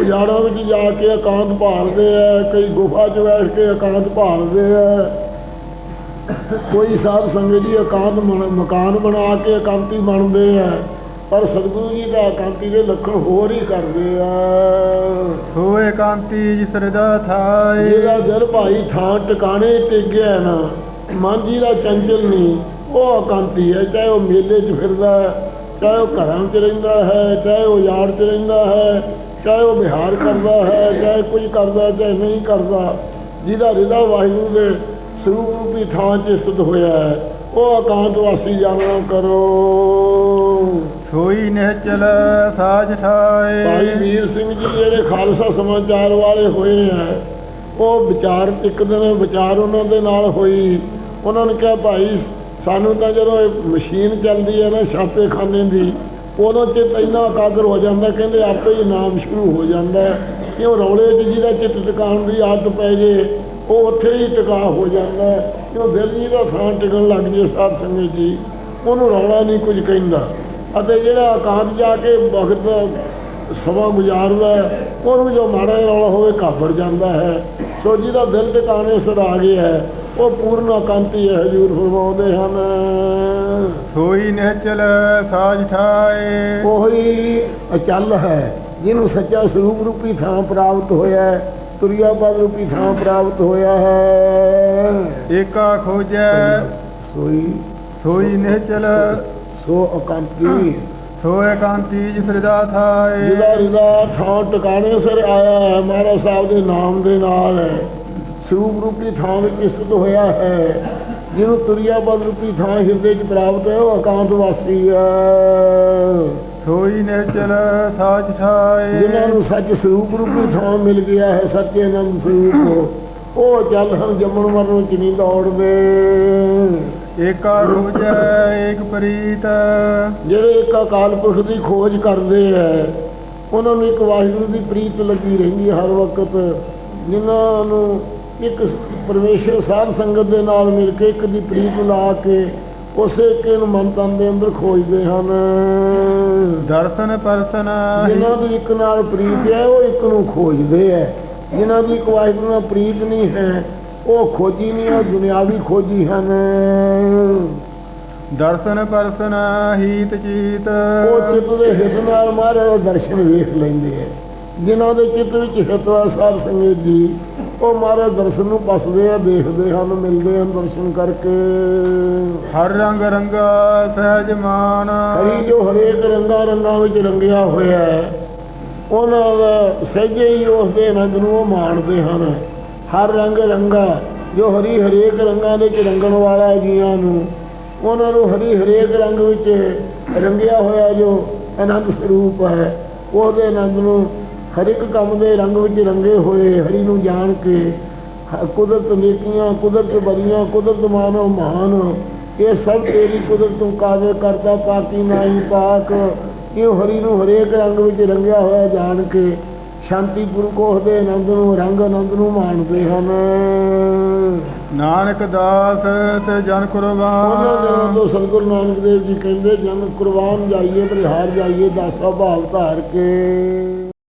ਉਜਾੜਾਂ ਵਿੱਚ ਜਾ ਕੇ ਇਕਾਂਤ ਭਾਲਦੇ ਆ ਕਈ ਗੁਫਾ 'ਚ ਬੈਠ ਕੇ ਇਕਾਂਤ ਭਾਲਦੇ ਆ। ਕੋਈ ਸਾਧ ਸੰਗਤ ਜੀ ਇਕਾਂਤ ਮਕਾਨ ਬਣਾ ਕੇ ਇਕਾਂਤੀ ਬਣਦੇ ਆ ਪਰ ਸਤਿਗੁਰੂ ਜੀ ਦਾ ਇਕਾਂਤੀ ਦੇ ਲੱਖਣ ਹੋਰ ਹੀ ਕਰਦੇ ਆ। ਸੋ ਏਕਾਂਤੀ ਜਿਸ ਹਿਰਦਾ ਥਾਏ। ਜਿਹੜਾ ਦਿਲ ਭਾਈ ਥਾਂ ਟਿਕਾਣੇ ਟਿਕਿਆ ਨਾ ਮਨ ਜੀ ਦਾ ਚੰਚਲ ਨਹੀਂ ਉਹ ਇਕਾਂਤੀ ਹੈ ਚਾਹੇ ਉਹ ਮੇਲੇ 'ਚ ਫਿਰਦਾ ਹੈ ਚਾਹੇ ਉਹ ਘਰਾਂ 'ਚ ਰਹਿੰਦਾ ਹੈ ਚਾਹੇ ਉਹ ਯਾਰ 'ਚ ਰਹਿੰਦਾ ਹੈ ਚਾਹੇ ਉਹ ਵਿਹਾਰ ਕਰਦਾ ਹੈ ਚਾਹੇ ਕੁਝ ਕਰਦਾ ਚਾਹੇ ਨਹੀਂ ਕਰਦਾ ਜਿਹਦਾ ਰਿਦਾ ਵਾਹਿਗੁਰੂ ਦੇ ਸਰੂਪ ਰੂਪੀ ਥਾਂ 'ਚ ਸਥਿਤ ਹੋਇਆ ਹੈ। ਉਹ ਇਕਾਂਤ ਵਾਸੀ ਜਾਣਾ ਕਰੋ। ਸੋਈ ਨਿਹਚਲ ਸਾਜ ਭਾਈ ਠਾਏ ਵੀਰ ਸਿੰਘ ਜੀ ਜਿਹੜੇ ਖਾਲਸਾ ਸਮਾਚਾਰ ਵਾਲੇ ਹੋਏ ਆ ਉਹ ਵਿਚਾਰ ਇੱਕ ਦਿਨ ਵਿਚਾਰ ਉਹਨਾਂ ਦੇ ਨਾਲ ਹੋਈ। ਉਹਨਾਂ ਨੇ ਕਿਹਾ ਭਾਈ ਸਾਨੂੰ ਤਾਂ ਜਦੋਂ ਇਹ ਮਸ਼ੀਨ ਚੱਲਦੀ ਹੈ ਨਾ ਛਾਪੇਖਾਨੇ ਦੀ ਉਦੋਂ ਚਿੱਤ ਇੰਨਾ ਇਕਾਗਰ ਹੋ ਜਾਂਦਾ ਕਹਿੰਦੇ ਆਪੇ ਹੀ ਨਾਮ ਸ਼ੁਰੂ ਹੋ ਜਾਂਦਾ ਕਿ ਉਹ ਰੌਲੇ 'ਚ ਜਿਹਦਾ ਚਿੱਤ ਟਿਕਾਉਣ ਦੀ ਆਦਤ ਪੈ ਜੇ ਉਹ ਉੱਥੇ ਹੀ ਟਿਕਾ ਹੋ ਜਾਂਦਾ ਕਿਉਂ ਦਿਲ ਜੀ ਦਾ ਥਾਂ ਟਿਕਣ ਲੱਗ ਜੇ ਸਾਧ ਸੰਗਤ ਜੀ ਉਹਨੂੰ ਰੌਲਾ ਨਹੀਂ ਕੁਝ ਕਹਿੰਦਾ। ਅਤੇ ਜਿਹੜਾ ਇਕਾਂਤ ਜਾ ਕੇ ਵਕਤ ਸਮਾਂ ਗੁਜ਼ਾਰਦਾ ਉਹਨੂੰ ਜੋ ਮਾੜਾ ਰੌਲਾ ਹੋਵੇ ਘਾਬਰ ਜਾਂਦਾ ਹੈ। ਸੋ ਜਿਹਦਾ ਦਿਲ ਟਿਕਾਣੇ ਸਿਰ ਆ ਗਿਆ ਹੈ ਉਹ ਪੂਰਨ ਅਕੰਤੀ ਹੈ ਹਜੂਰ ਫਰਮਾਉਂਦੇ ਹਨ। ਸੋਈ ਨਿਹਚਲ ਸਾਜ ਠਾਏ। ਉਹੀ ਅਚਲ ਹੈ ਜਿਹਨੂੰ ਸੱਚਾ ਸਰੂਪ ਰੂਪੀ ਥਾਂ ਪ੍ਰਾਪਤ ਹੋਇਆ ਹੈ। ਤੁਰਿਆ ਪਦ ਰੂਪੀ ਥਾਂ ਪ੍ਰਾਪਤ ਹੋਇਆ ਹੈ। ਏਕਾ ਖੋਜੈ ਸੋਈ ਸੋਈ ਨਿਹਚਲ। ਸੋ ਅਕੰਤੀ। ਸੋ ਏਕਾਂਤੀ ਜਿਸ ਰਜਾ ਥਾਏ। ਜਿਹਦਾ ਰਿਦਾ ਥਾਂ ਟਿਕਾਣੇ ਸਿਰ ਆਇਆ ਹੈ ਮਹਾਰਾਜ ਸਾਹਿਬ ਦੇ ਨਾਮ ਦੇ ਨਾਲ। ਸਰੂਪ ਰੂਪੀ ਥਾਂ ਵਿੱਚ ਸਥਿਤ ਹੋਇਆ ਹੈ। ਜਿਹਨੂੰ ਤੁਰਿਆ ਪਦ ਰੂਪੀ ਥਾਂ ਹਿਰਦੇ 'ਚ ਪ੍ਰਾਪਤ ਹੈ ਉਹ ਇਕਾਂਤ ਵਾਸੀ ਹੈ। ਸੋਈ ਨਿਹਚਲ ਸਾਜ ਠਾਏ ਜਿਨ੍ਹਾਂ ਨੂੰ ਸੱਚ ਸਰੂਪ ਰੂਪੀ ਥਾਂ ਮਿਲ ਗਿਆ ਹੈ ਸੱਚੇ ਆਨੰਦ ਸਰੂਪ ਉਹ ਚੱਲ ਹਨ ਜੰਮਣ ਮਰਨ ਵਿੱਚ ਨਹੀਂ ਦੌੜਦੇ। ਏਕਾ ਖੋਜੈ ਏਕ ਪ੍ਰੀਤ। ਜਿਹੜੇ ਇੱਕ ਅਕਾਲ ਪੁਰਖ ਦੀ ਖੋਜ ਕਰਦੇ ਹੈ ਉਹਨਾਂ ਨੂੰ ਇੱਕ ਵਾਹਿਗੁਰੂ ਦੀ ਪ੍ਰੀਤ ਲੱਗੀ ਰਹਿੰਦੀ ਹਰ ਵਕਤ। ਜਿਨ੍ਹਾਂ ਨੂੰ ਇੱਕ ਪਰਮੇਸ਼ਰ ਸਾਧ ਸੰਗਤ ਦੇ ਨਾਲ ਮਿਲ ਕੇ ਇੱਕ ਦੀ ਪ੍ਰੀਤ ਲਾ ਕੇ ਉਸੇ ਇੱਕ ਨੂੰ ਮਨ ਤਨ ਦੇ ਅੰਦਰ ਖੋਜਦੇ ਹਨ। ਦਰਸ਼ਨ ਪਰਸਨ ਜਿਨ੍ਹਾਂ ਦੀ ਇੱਕ ਨਾਲ ਪ੍ਰੀਤ ਹੈ ਉਹ ਇੱਕ ਨੂੰ ਖੋਜਦੇ ਹੈ। ਜਿਨ੍ਹਾਂ ਦੀ ਇੱਕ ਵਾਹਿਗੁਰੂ ਨਾਲ ਪ੍ਰੀਤ ਨਹੀਂ ਹੈ ਉਹ ਖੋਜੀ ਨਹੀਂ ਉਹ ਦੁਨਿਆਵੀ ਖੋਜੀ ਹਨ। ਦਰਸ਼ਨ ਪਰਸਨ ਹੀਤ ਚੀਤ। ਉਹ ਚਿੱਤ ਦੇ ਹਿੱਤ ਨਾਲ ਮਹਾਰਾਜ ਦਾ ਦਰਸ਼ਨ ਵੇਖ ਲੈਂਦੇ ਹੈ। ਜਿਨ੍ਹਾਂ ਦੇ ਚਿੱਤ ਵਿੱਚ ਹਿੱਤ ਵਾ ਸੰਗਤ ਜੀ ਉਹ ਮਹਾਰਾਜ ਦਰਸ਼ਨ ਨੂੰ ਪਸਦੇ ਆ ਦੇਖਦੇ ਹਨ ਮਿਲਦੇ ਹਨ ਦਰਸ਼ਨ ਕਰਕੇ। ਹਰ ਰੰਗ ਰੰਗਾ ਸਹਿਜ ਮਾਨ। ਹਰੀ ਜੋ ਹਰੇਕ ਰੰਗਾਂ ਰੰਗਾਂ ਵਿੱਚ ਰੰਗਿਆ ਹੋਇਆ ਹੈ ਉਹਨਾਂ ਦਾ ਸਹਿਜੇ ਹੀ ਉਸ ਦੇ ਆਨੰਦ ਨੂੰ ਉਹ ਮਾਣਦੇ ਹਨ। ਹਰ ਰੰਗ ਰੰਗਾ ਜੋ ਹਰੀ ਹਰੇਕ ਰੰਗਾਂ ਦੇ ਵਿੱਚ ਰੰਗਣ ਵਾਲਾ ਜੀਆਂ ਨੂੰ ਉਹਨਾਂ ਨੂੰ ਹਰੀ ਹਰੇਕ ਰੰਗ ਵਿੱਚ ਰੰਗਿਆ ਹੋਇਆ ਜੋ ਆਨੰਦ ਸਰੂਪ ਹੈ ਉਹਦੇ ਆਨੰਦ ਨੂੰ ਹਰ ਇੱਕ ਕੰਮ ਦੇ ਰੰਗ ਵਿੱਚ ਰੰਗੇ ਹੋਏ ਹਰੀ ਨੂੰ ਜਾਣ ਕੇ ਕੁਦਰਤ ਨੇਕੀਆਂ ਕੁਦਰਤ ਬਰੀਆਂ ਕੁਦਰਤ ਮਾਨੋ ਮਹਾਨ। ਇਹ ਸਭ ਤੇਰੀ ਕੁਦਰਤ ਤੋਂ ਕਾਦਰ ਕਰਤਾ ਪਾਕੀ ਨਾਹੀ ਪਾਕ। ਇਹ ਹਰੀ ਨੂੰ ਹਰੇਕ ਰੰਗ ਵਿੱਚ ਰੰਗਿਆ ਹੋਇਆ ਜਾਣ ਕੇ ਸ਼ਾਂਤੀ ਪੁਰਖ ਉਹਦੇ ਆਨੰਦ ਨੂੰ ਰੰਗ ਆਨੰਦ ਨੂੰ ਮਾਣਦੇ ਹਨ। ਨਾਨਕ ਦਾਸ ਤੇ ਜਨ ਉਹਨਾਂ ਦਿਨਾਂ ਕੁਰਬਾਨ ਤੋਂ ਸਤਿਗੁਰੂ ਨਾਨਕ ਦੇਵ ਜੀ ਕਹਿੰਦੇ ਜਨ ਕੁਰਬਾਨ ਜਾਈਏ ਬਲਿਹਾਰ ਜਾਈਏ ਦਾਸਾ ਭਾਵ ਧਾਰ ਕੇ।